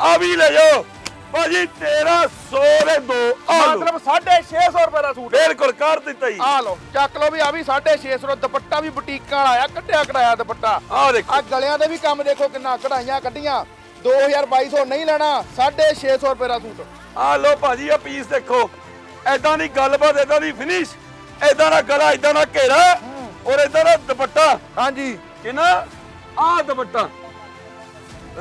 ਆ ਵੀ ਲੈ ਜਾਓ। ਭਾਜੀ 1300 ਦੇ ਦੋ। ਆ ਮਤਲਬ 650 ਰੁਪਏ ਦਾ ਸੂਟ ਬਿਲਕੁਲ ਕਰ ਦਿੱਤਾ ਜੀ। ਆ ਲਓ ਚੱਕ ਲਓ ਵੀ ਆ ਵੀ 650 ਦਾ ਦੁਪੱਟਾ ਵੀ ਬੁਟੀਕਾਂ ਵਾਲਾ ਆਇਆ ਕੱਢਿਆ ਕਢਾਇਆ ਦੁਪੱਟਾ। ਆ ਦੇਖੋ। ਆ ਗਲਿਆਂ ਦੇ ਵੀ ਕੰਮ ਦੇਖੋ ਕਿੰਨਾ ਕਢਾਈਆਂ ਕੱਢੀਆਂ। 2200 ਨਹੀਂ ਲੈਣਾ 650 ਰੁਪਏ ਦਾ ਸੂਟ। ਆ ਲਓ ਭਾਜੀ ਆ ਪੀਸ ਦੇਖੋ। ਐਦਾਂ ਦੀ ਗੱਲਬਾਤ ਐਦਾਂ ਦੀ ਫਿਨਿਸ਼ ਐਦਾਂ ਦਾ ਗਲਾ ਐਦਾਂ ਦਾ ਘੇਰਾ ਔਰ ਐਦਾਂ ਦਾ ਦੁਪੱਟਾ। ਹਾਂਜੀ। ਕਿੰਨਾ? ਆ ਦੁਪੱਟਾ।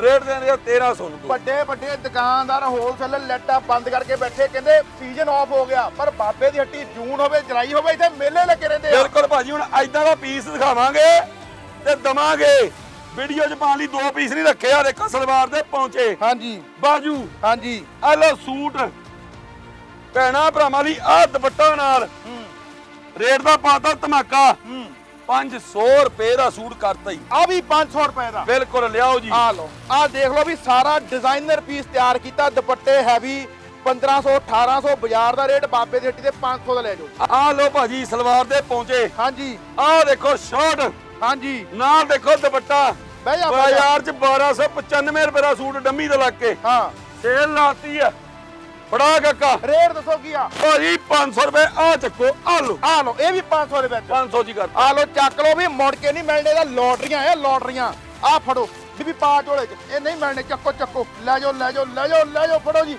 ਰੇਟ ਦੇ ਰਿਹਾ 1300 ਨੂੰ ਵੱਡੇ ਵੱਡੇ ਦੁਕਾਨਦਾਰ ਹੋਲਸੇਲ ਲੈਟਾ ਬੰਦ ਕਰਕੇ ਬੈਠੇ ਕਹਿੰਦੇ ਸੀਜ਼ਨ ਆਫ ਹੋ ਗਿਆ ਪਰ ਬਾਬੇ ਦੀ ਹੱਟੀ ਜੂਨ ਹੋਵੇ ਜੁਲਾਈ ਹੋਵੇ ਇੱਥੇ ਮੇਲੇ ਲੱਗੇ ਰਹਿੰਦੇ ਆ। ਬਿਲਕੁਲ ਭਾਜੀ ਹੁਣ ਐਦਾਂ ਦਾ ਪੀਸ ਦਿਖਾਵਾਂਗੇ ਤੇ ਦਵਾਂਗੇ। ਵੀਡੀਓ 'ਚ ਪਾਉਣ ਲਈ ਦੋ ਪੀਸ ਨਹੀਂ ਰੱਖੇ ਆ ਦੇਖੋ ਸਲਵਾਰ ਦੇ ਪਹੁੰਚੇ ਹਾਂਜੀ। ਬਾਜੂ। ਹਾਂਜੀ। ਆ ਲਓ ਸੂਟ। ਭੈਣਾ ਭਰਾਵਾਂ ਲਈ ਆ ਦੁਪੱਟਾ ਨਾਲ। ਹੂੰ ਰੇਟ ਦਾ ਪਾਤਾ ਧਮਾਕਾ। ਹੂੰ। 500 ਰੁਪਏ ਦਾ ਸੂਟ ਕਰਤਾ ਹੀ ਆ ਵੀ 500 ਰੁਪਏ ਦਾ। ਬਿਲਕੁਲ ਲਿਆਓ ਜੀ। ਆ ਲਓ। ਆ ਦੇਖ ਲਓ ਵੀ ਸਾਰਾ ਡਿਜ਼ਾਈਨਰ ਪੀਸ ਤਿਆਰ ਕੀਤਾ। ਦੁਪੱਟੇ ਹੈਵੀ 1500 1800 ਬਾਜ਼ਾਰ ਦਾ ਰੇਟ ਬਾਬੇ ਦੀ ਹੱਟੀ ਤੇ 500 ਦਾ ਲੈ ਜਾਓ। ਆ ਲਓ ਭਾਜੀ ਸਲਵਾਰ ਦੇ ਪਹੁੰਚੇ ਹਾਂਜੀ। ਆ ਦੇਖੋ ਸ਼ਰਟ ਹਾਂਜੀ। ਨਾਲ ਦੇਖੋ ਦੁਪੱਟਾ। ਬਹਿ ਜਾ ਬਹਿ ਜਾ। ਬਾਜ਼ਾਰ 'ਚ 1295 ਰੁਪਏ ਦਾ ਸੂਟ ਡੰਮੀ ਦਾ ਲੱਗ ਕੇ। ਹਾਂ। ਸੇਲ ਲਾਤੀ ਆ। ਫੜਾ ਕਾਕਾ। ਰੇਟ ਦੱਸੋ ਕੀ ਆ? ਭਾਜੀ 500 ਰੁਪਏ ਆ ਚੱਕੋ ਆ ਲਓ। ਆ ਲਓ ਇਹ ਵੀ 500 ਦੇ ਵਿੱਚ। 500 ਜੀ ਕਰ ਆ ਲਓ ਚੱਕ ਲਓ ਵੀ ਮੁੜ ਕੇ ਨਹੀਂ ਮਿਲਣੇ ਦਾ ਲੋਟਰੀਆਂ ਇਹ ਲੋਟਰੀਆਂ। ਆ ਫੜੋ ਬੀਬੀ ਪਾ ਝੋਲੇ ਚ। ਇਹ ਨਹੀਂ ਮਿਲਣੇ ਚੱਕੋ ਚੱਕੋ। ਲੈ ਜਾਓ ਲੈ ਜਾਓ ਲੈ ਜਾਓ ਲੈ ਜਾਓ ਫੜੋ ਜੀ।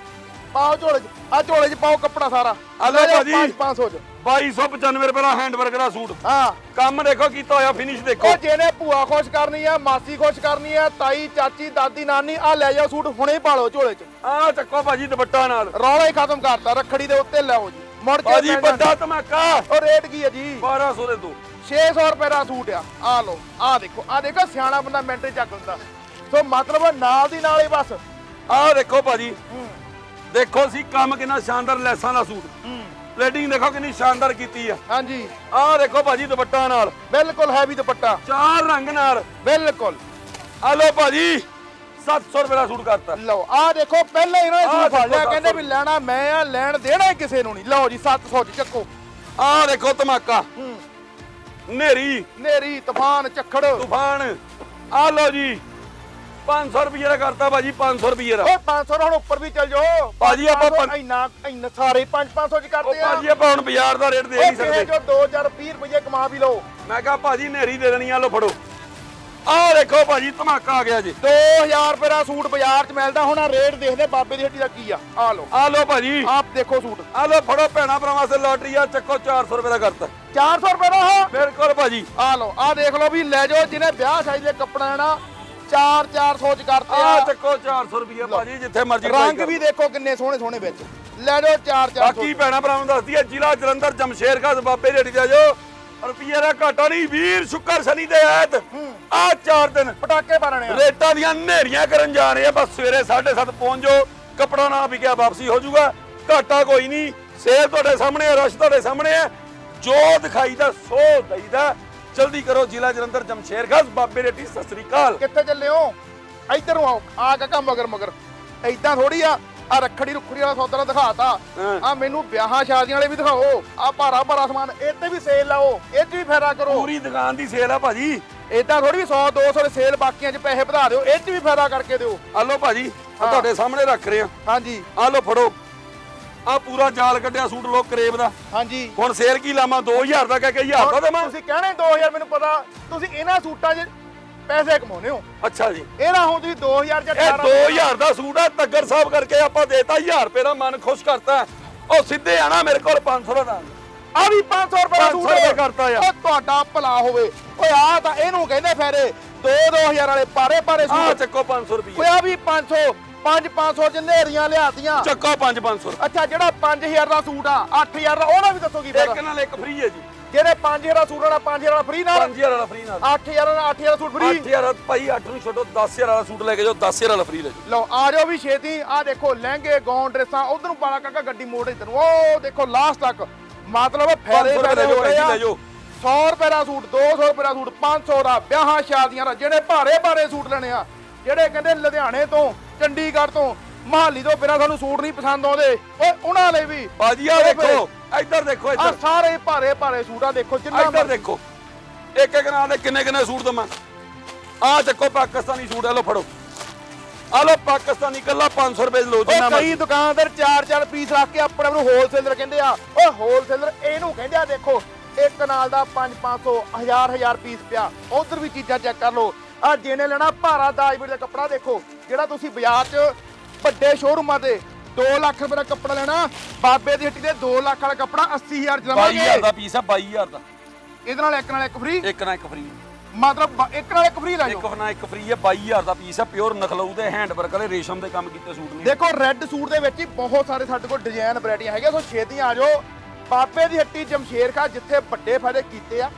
ਪਾਓ ਝੋਲੇ 'ਚ। ਆ ਝੋਲੇ 'ਚ ਪਾਓ ਕੱਪੜਾ ਸਾਰਾ। ਆ ਲਓ ਭਾਜੀ। 500 ਚ। 2295 ਰੁਪਏ ਦਾ ਹੈਂਡਵਰਕ ਦਾ ਸੂਟ। ਹਾਂ। ਕੰਮ ਦੇਖੋ ਕੀਤਾ ਹੋਇਆ ਫਿਨਿਸ਼ ਦੇਖੋ। ਉਹ ਜਿਹਨੇ ਭੂਆ ਖੁਸ਼ ਕਰਨੀ ਆ ਮਾਸੀ ਖੁਸ਼ ਕਰਨੀ ਆ ਤਾਈ ਚਾਚੀ ਦਾਦੀ ਨਾਨੀ ਆ ਲੈ ਜਾਓ ਸੂਟ ਹੁਣੇ ਪਾ ਲਓ ਝੋਲੇ 'ਚ। ਆ ਚੱਕੋ ਭਾਜੀ ਦੁਪੱਟਾ ਨਾਲ। ਰੌਲਾ ਹੀ ਖਤਮ ਕਰਤਾ ਰੱਖੜੀ ਦੇ ਉੱਤੇ ਲਿਆਓ ਜੀ। ਮੁੜ ਕੇ ਭਾਜੀ ਪੈਣਾ ਵੱਡਾ ਧਮਾਕਾ। ਉਹ ਰੇਟ ਕੀ ਹੈ ਜੀ? 1200 ਦੇ ਦੋ। 600 ਰੁਪਏ ਦਾ ਸੂਟ ਆ। ਆ ਲਓ ਆ ਦੇਖੋ ਆ ਦੇਖੋ ਸਿਆਣਾ ਬੰਦਾ ਮਿੰਟ 'ਚ ਚੱਕ ਲੈਂਦਾ। ਸੋ ਮਤਲਬ ਨਾਲ ਦੀ ਨਾਲ ਹੀ ਬਸ। ਆ ਦੇਖੋ ਭਾਜੀ। ਦੇਖੋ ਸੀ ਕੰਮ ਕਿੰਨਾ ਸ਼ਾਨਦਾਰ ਲੈਸਾਂ ਦਾ ਸੂਟ। ਪਲੇਟਿੰਗ ਦੇਖੋ ਕਿੰਨੀ ਸ਼ਾਨਦਾਰ ਕੀਤੀ ਆ। ਹਾਂਜੀ। ਆ ਦੇਖੋ ਭਾਜੀ ਦੁਪੱਟਾ ਨਾਲ। ਬਿਲਕੁਲ ਹੈਵੀ ਦੁਪੱਟਾ। ਚਾਰ ਰੰਗ ਨਾਲ। ਬਿਲਕੁਲ। ਆ ਲੋ ਭਾਜੀ 700 ਰੁਪਏ ਦਾ ਸੂਟ ਕਰਤਾ। ਲਓ ਆ ਦੇਖੋ ਪਹਿਲਾਂ ਹੀ ਇਹਨਾਂ ਨੇ ਆਹ ਸੂਟ ਫੜ ਦੇਖੋ ਲਿਆ ਕਹਿੰਦੇ 700 ਵੀ ਲੈਣਾ ਮੈਂ ਆ ਲੈਣ ਦੇਣਾ ਹੀ ਕਿਸੇ ਨੂੰ ਨਹੀਂ। ਲਓ ਜੀ 700 ਚ ਚੱਕੋ। ਆ ਦੇਖੋ ਧਮਾਕਾ। ਹੂੰ। ਨੇਰੀ ਨੇਰੀ ਤੂਫਾਨ ਝੱਖੜ। ਓਏ ਤੂਫਾਨ। ਆ ਲੋ ਜੀ। 500 ਰੁਪਏ ਦਾ ਕਰਤਾ ਭਾਜੀ 500 ਰੁਪਏ ਦਾ। 500 ਹੁਣ ਉੱਪਰ ਵੀ ਚੱਲ ਜਾਓ। ਭਾਜੀ ਆਪਾਂ 500 ਪੰਜ- ਇੰਨਾ ਇੰਨਾ ਸਾਰੇ 5-500 ਚ ਉਹ ਕਰਦੇ ਆ। ਭਾਜੀ ਆਪਾਂ ਹੁਣ ਬਾਜ਼ਾਰ ਦਾ ਰੇਟ ਦੇ ਨਹੀਂ ਸਕਦੇ। ਜੋ 2020 ਰੁਪਏ ਕਮਾ ਵੀ ਲਓ। ਮੈਂ ਕਿਹਾ ਭਾਜੀ ਨੇਰੀ ਦੇ ਦੇਣੀ ਆ ਲੋ ਫੜੋ। ਆ ਦੇਖੋ ਭਾਜੀ ਧਮਾਕਾ ਆ ਗਿਆ ਜੀ। 2000 ਰੁਪਏ ਦਾ ਸੂਟ ਬਾਜ਼ਾਰ 'ਚ ਮਿਲਦਾ ਹੁਣ ਆਹ ਰੇਟ ਦੇਖਦੇ ਬਾਬੇ ਦੀ ਹੱਟੀ ਦਾ ਕੀ ਆ। ਆ ਲਓ। ਆ ਲੋ ਭਾਜੀ। ਆਪ ਦੇਖੋ ਸੂਟ। ਆ ਲੋ ਫੜੋ ਭੈਣਾ ਭਰਾਵਾਂ ਸੇ ਲੋਟਰੀ ਆ ਚੱਕੋ 400 ਰੁਪਏ ਦਾ ਕਰਤਾ। 400 ਰੁਪਏ ਦਾ? ਹਾਂ ਬਿਲਕੁਲ ਭਾਜੀ। ਆ ਲਓ ਆ ਦੇਖ ਲਓ ਵੀ ਲੈ ਜਾਓ ਜਿਹਨੇ ਵਿਆਹ ਸਾਈਜ਼ ਦੇ ਕੱਪੜਾ ਲੈਣਾ 4 400 ਚ ਕਰਤੇ ਆ। ਆ ਚੱਕੋ 400 ਰੁਪਏ ਭਾਜੀ ਜਿੱਥੇ ਮਰਜ਼ੀ ਰੰਗ ਵੀ ਦੇਖੋ ਕਿੰਨੇ ਸੋਹਣੇ ਸੋਹਣੇ ਵਿੱਚ। ਲੈ ਜਾਓ 4 400 ਬਾਕੀ ਭੈਣਾ ਭਰਾਵਾਂ ਨੂੰ ਦੱਸਦੀ ਹੈ ਜ਼ਿਲ੍ਹਾ ਜਲੰਧਰ ਜਮਸ਼ੇਰ ਖਾਸ ਬਾਬੇ ਰੇੜੀ ਦਾ ਜੋ ਰੁਪਈਏ ਦਾ ਘਾਟਾ ਨਹੀਂ ਵੀਰ ਸ਼ੁੱਕਰ ਸ਼ਨੀ ਦੇ ਐਤ। ਆ ਚਾਰ ਦਿਨ ਪਟਾਕੇ ਬਾਰਣੇ ਆ। ਰੇਟਾਂ ਦੀਆਂ ਨੇਰੀਆਂ ਕਰਨ ਜਾ ਰਹੇ ਆ ਬਸ ਸਵੇਰੇ 7:30 ਪਹੁੰਚ ਕਪੜਾ ਨਾ ਵਿਕਿਆ ਵਾਪਸੀ ਹੋ ਜਾਊਗਾ। ਘਾਟਾ ਕੋਈ ਨਹੀਂ ਸੇਲ ਤੁਹਾਡੇ ਸਾਹਮਣੇ ਹੈ ਰਸ਼ ਤੁਹਾਡੇ ਸਾਹਮਣੇ ਹੈ ਜੋ ਦਿਖਾਈਦਾ ਸੋ ਦਈਦਾ। ਜਲਦੀ ਕਰੋ ਜ਼ਿਲ੍ਹਾ ਜਲੰਧਰ ਜਮਸ਼ੇਰ ਖਾਸ ਬਾਬੇ ਰੇਟੀ ਸਤਿ ਸ੍ਰੀ ਅਕਾਲ। ਕਿੱਥੇ ਚੱਲੇ ਹੋ? ਇੱਧਰ ਨੂੰ ਆਓ। ਆ ਕਾਕਾ ਮਗਰ ਮਗਰ। ਐਦਾਂ ਥੋੜੀ ਆ ਆ ਰੱਖੜੀ ਰੁਖੜੀ ਵਾਲਾ ਸੌਦਾ ਦਿਖਾਤਾ। ਹਾਂ। ਆ ਮੈਨੂੰ ਵਿਆਹਾਂ ਸ਼ਾਦੀਆਂ ਵਾਲੇ ਵੀ ਦਿਖਾਓ। ਆ ਭਾਰਾ ਭਾਰਾ ਸਮਾਨ ਇਹ ਤੇ ਵੀ ਸੇਲ ਲਾਓ। ਇਹ 'ਚ ਵੀ ਫਾਇਦਾ ਕਰੋ। ਪੂਰੀ ਦੁਕਾਨ ਦੀ ਸੇਲ ਆ ਭਾਜੀ। ਏਦਾਂ ਥੋੜੀ ਵੀ 100 200 ਦੇ ਸੇਲ ਬਾਕੀਆਂ 'ਚ ਪੈਸੇ ਵਧਾ ਦਿਓ। ਇਹ 'ਚ ਵੀ ਫਾਇਦਾ ਕਰਕੇ ਦਿਓ। ਆ ਲੋ ਭਾਜੀ। ਤੁਹਾਡੇ ਸਾਹਮਣੇ ਰੱਖ ਰਹੇ ਆ ਹਾਂਜੀ। ਆ ਲੋ ਫੜੋ। ਆ ਪੂਰਾ ਜਾਲ ਕੱਢਿਆ ਸੂਟ ਲੋ ਕਰੇਬ ਦਾ। ਹਾਂਜੀ। ਹੁਣ ਸੇਲ ਕੀ ਲਾਵਾਂ? 2000 ਦਾ ਕਹਿ ਕੇ 1000 ਦਾ ਦੇਵਾਂ? ਤੁਸੀਂ ਕਹਿਣੇ 2000 ਮੈਨੂੰ ਪਤਾ। ਤੁਸੀਂ ਇਹਨਾਂ ਸੂਟਾਂ 'ਚ ਪੈਸੇ ਕਮਾਉਨੇ ਹੋ। ਅੱਛਾ ਜੀ। ਇਹਨਾਂ ਹੁਣ ਤੁਸੀਂ 2000 'ਚ ਇਹ 18 2000 ਦਾ ਸੂਟ ਆ ਤੱਗਰ ਸਾਹਿਬ ਕਰਕੇ ਆਪਾਂ ਦੇਤਾ 1000 ਰੁਪਏ ਦਾ ਮਨ ਖੁਸ਼ ਕਰਤਾ। ਉਹ ਸਿੱਧੇ ਆਣਾ ਮੇਰੇ ਕੋਲ 500 ਦਾ। ਆ ਵੀ 500 ਰੁਪਏ ਦਾ 500 ਸੂਟ ਰੁਪਏ ਕਰਤਾ ਯਾਰ। ਉਹ ਤੁਹਾਡਾ ਭਲਾ ਹੋਵੇ। ਓਏ ਆ ਤਾਂ ਇਹਨੂੰ ਕਹਿੰਦੇ ਫਾਇਦੇ 2-2000 ਵਾਲੇ ਪਾਰੇ ਪਾਰੇ ਸੂਟ। ਚੱਕੋ 500 ਰੁਪਏ ਓਏ ਆ ਵੀ 500 5-500 ਚ ਨੇਰੀਆਂ ਲਿਆਤੀਆਂ। ਚੱਕੋ 5-500 ਅੱਛਾ ਜਿਹੜਾ 5000 ਦਾ ਸੂਟ ਆ 8000 ਦਾ ਉਹਦਾ ਵੀ ਦੱਸੋ ਕੀ ਇੱਕ ਫਾਇਦਾ ਨਾਲ ਇੱਕ ਫ੍ਰੀ ਹੈ ਜੀ। ਜਿਹੜੇ 5000 ਦਾ ਸੂਟ ਵਾਲਾ 5000 ਦਾ ਫ੍ਰੀ ਨਾਲ? 5000 ਵਾਲਾ ਫ੍ਰੀ ਨਾਲ। 8000 ਦਾ 8000 ਦਾ ਸੂਟ ਫ੍ਰੀ 8000 ਭਾਈ 8 ਨੂੰ ਛੱਡੋ 10000 ਵਾਲਾ ਸੂਟ ਲੈ ਕੇ ਜਾਓ 10000 ਵਾਲਾ ਫ੍ਰੀ ਲੈ ਜਾਓ। ਲਓ ਆ ਜਾਓ ਵੀ ਛੇਤੀ। ਆ ਦੇਖੋ ਲਹਿੰਗੇ ਗੌਨ ਡਰੈਸਾਂ ਉਧਰ ਨੂੰ ਪਾਲਾ ਕਾਕਾ ਗੱਡੀ ਮੋੜ ਇੱਧਰ ਨੂੰ ਉਹ ਦੇਖੋ ਲਾਸਟ ਤੱਕ। ਮਤਲਬ ਫਾਇਦੇ 500 ਫਾਇਦੇ ਹੋ ਰਹੇ ਆ ਲੈ ਜਾਓ। 100 ਰੁਪਏ ਦਾ ਸੂਟ 200 ਰੁਪਏ ਦਾ ਸੂਟ 500 ਦਾ ਵਿਆਹਾਂ ਸ਼ਾਦੀਆਂ ਦਾ ਜਿਹੜੇ ਭਾਰੇ ਭਾਰੇ ਸੂਟ ਲੈਣੇ ਆ। ਜਿਹੜੇ ਕਹਿੰਦੇ ਲੁਧਿਆਣੇ ਤੋਂ ਚੰਡੀਗੜ੍ਹ ਤੋਂ ਮਹਾਲੀ ਤੋਂ ਬਿਨਾਂ ਸਾਨੂੰ ਸੂਟ ਨਹੀਂ ਪਸੰਦ ਆਉਂਦੇ ਓਏ ਉਹਨਾਂ ਲਈ ਵੀ। ਆ ਉਹ ਦੇਖੋ ਇੱਧਰ ਦੇਖੋ ਆ ਇੱਧਰ। ਸਾਰੇ ਭਾਰੇ ਭਾਰੇ ਸੂਟ ਦੇਖੋ ਜਿੰਨਾ ਇੱਧਰ ਮਰਜ਼ੀ। ਦੇਖੋ ਇੱਕ ਇੱਕ ਨਾਲ ਦੇ ਕਿੰਨੇ ਕਿੰਨੇ ਸੂਟ ਦਵਾਂ। ਆ ਚੱਕੋ ਪਾਕਿਸਤਾਨੀ ਸੂਟ ਆ ਲੋ ਫੜੋ। ਆ ਲੋ ਪਾਕਿਸਤਾਨੀ ਕੱਲਾ 500 ਰੁਪਏ ਲੋ ਜਿੰਨਾ ਉਹ ਮਰਜ਼ੀ। ਕਈ ਦੁਕਾਨਦਾਰ ਚਾਰ ਚਾਰ ਪੀਸ ਰੱਖ ਕੇ ਆਪਣੇ ਆਪ ਨੂੰ ਹੋਲਸੇਲਰ ਕਹਿੰਦੇ ਆ ਓਏ ਹੋਲਸੇਲਰ ਇਹਨੂੰ ਕਹਿੰਦੇ ਆ ਦੇਖੋ ਇੱਕ ਨਾਲ ਦਾ 5 500 1000 1000 ਪੀਸ ਪਿਆ। ਉਧਰ ਵੀ ਚੀਜ਼ਾਂ ਚੈੱਕ ਕਰ ਲਓ। ਆ ਜਿਹਨੇ ਲੈਣਾ ਭਾਰਾ ਦਾਜਬੀਰ ਦਾ ਕੱਪੜਾ ਦੇਖੋ ਜਿਹੜਾ ਤੁਸੀਂ ਬਾਜ਼ਾਰ 'ਚ ਵੱਡੇ ਸ਼ੋਰੂਮਾਂ ਤੇ 2 ਲੱਖ ਰੁਪਏ ਦਾ ਕੱਪੜਾ ਲੈਣਾ ਬਾਬੇ ਦੀ ਹੱਟੀ ਦੇ 2 ਲੱਖ ਵਾਲਾ ਕੱਪੜਾ 80000 ਚ 22000 ਲਵਾਂਗੇ ਦਾ ਪੀਸ ਆ 22000 ਦਾ। ਇਹਦੇ ਨਾਲ ਇੱਕ ਨਾਲ ਇੱਕ ਫ੍ਰੀ ਇੱਕ ਨਾ ਇੱਕ ਫ੍ਰੀ ਮਤਲਬ ਬ- ਇੱਕ ਨਾਲ ਇੱਕ ਫ੍ਰੀ ਲੈ ਇੱਕ ਜਾਓ ਨਾ ਇੱਕ ਫ੍ਰੀ ਹੈ 22000 ਦਾ ਪੀਸ ਹੈ ਪਿਓਰ ਨਖਲਊ ਦੇ ਹੈਂਡ ਵਰਕ ਵਾਲੇ ਰੇਸ਼ਮ ਦੇ ਕੰਮ ਕੀਤੇ ਸੂਟ ਨੇ। ਦੇਖੋ ਰੈੱਡ ਸੂਟ ਦੇ ਵਿੱਚ ਹੀ ਬਹੁਤ ਸਾਰੇ ਸਾਡੇ ਕੋਲ ਡਿਜ਼ਾਈਨ ਵੈਰਾਈਟੀਆਂ ਹੈਗੀਆਂ ਸੋ ਛੇਤੀ ਆ ਜਾਓ। ਬਾਬੇ ਦੀ ਹੱਟੀ ਜਮਸ਼ੇਰ ਖਾ ਜਿੱਥੇ ਵੱਡੇ ਫਾਇਦੇ ਕੀਤੇ ਆ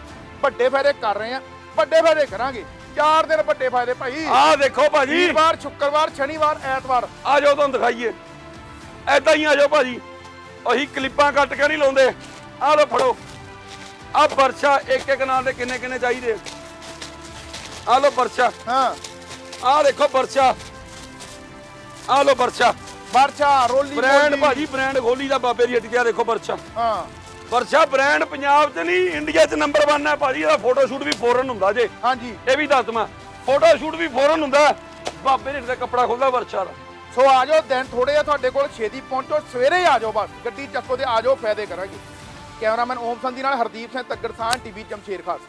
ਵੱਡੇ ਫਾਇਦੇ ਕਰ ਰਹੇ ਆ ਵੱਡੇ ਫਾਇਦੇ ਕਰਾਂਗੇ। ਚਾਰ ਦਿਨ ਵੱਡੇ ਫਾਇਦੇ ਭਾਈ। ਆਹ ਦੇਖੋ ਭਾਜੀ। ਵੀਰਵਾਰ ਸ਼ੁੱਕਰਵਾਰ ਸ਼ਨੀਵਾਰ ਐਤਵਾਰ। ਆ ਜਾਓ ਤੁਹਾਨੂੰ ਦਿਖਾਈਏ। ਐਦਾਂ ਹੀ ਆ ਜਾਓ ਭਾਜੀ। ਅਸੀਂ ਕਲਿੱਪਾਂ ਕੱਟ ਕੇ ਨਹੀਂ ਲਾਉਂਦੇ। ਆ ਲੋ ਫੜੋ। ਆ ਬਰਛਾ ਇੱਕ ਇੱਕ ਨਾਲ ਦੇ ਕਿੰਨੇ ਕਿੰਨੇ ਚਾਹੀਦੇ ਆ। ਲੋ ਬਰਛਾ। ਹਾਂ। ਆ ਦੇਖੋ ਬਰਛਾ। ਆ ਲੋ ਬਰਛਾ। ਵਰਛਾ ਰੋਲੀ ਬ੍ਰਾਂਡ। ਭਾਜੀ ਬ੍ਰਾਂਡ ਖੋਲੀ ਦਾ ਬਾਬੇ ਦੀ ਹੱਟੀ ਆਹ ਦੇਖੋ ਬਰਛਾ। ਹਾਂ। ਬਰਛਾ ਬ੍ਰਾਂਡ ਪੰਜਾਬ 'ਚ ਨਹੀਂ ਇੰਡੀਆ 'ਚ ਨੰਬਰ 1 ਹੈ ਭਾਜੀ ਇਹਦਾ ਫੋਟੋ ਸ਼ੂਟ ਵੀ ਫੋਰਨ ਹੁੰਦਾ ਜੇ। ਹਾਂਜੀ। ਇਹ ਵੀ ਦੱਸ ਦਵਾਂ ਫੋਟੋ ਸ਼ੂਟ ਵੀ ਫੋਰਨ ਹੁੰਦਾ ਬਾਬੇ ਹੱਟੀ ਦਾ ਕੱਪੜਾ ਖੁੱਲਦਾ ਵਰਛਾ ਦਾ। ਸੋ ਆ ਜਾਓ ਦਿਨ ਥੋੜੇ ਆ ਤੁਹਾਡੇ ਕੋਲ ਛੇਤੀ ਪਹੁੰਚੋ ਸਵੇਰੇ ਹੀ ਆ ਜਾਓ ਬਸ ਗੱਡੀ ਚੱਕੋ ਤੇ ਆ ਜਾਓ ਫਾਇਦੇ ਕਰਾਂਗੇ। ਕੈਮਰਾਮੈਨ ਓਮ ਸੰਧੀ ਨਾਲ ਹਰਦੀਪ ਸਿੰਘ ਤੱਗੜ ਸਾਹ ਟੀਵੀ ਜਮਸ਼ੇਰ ਖਾਸ।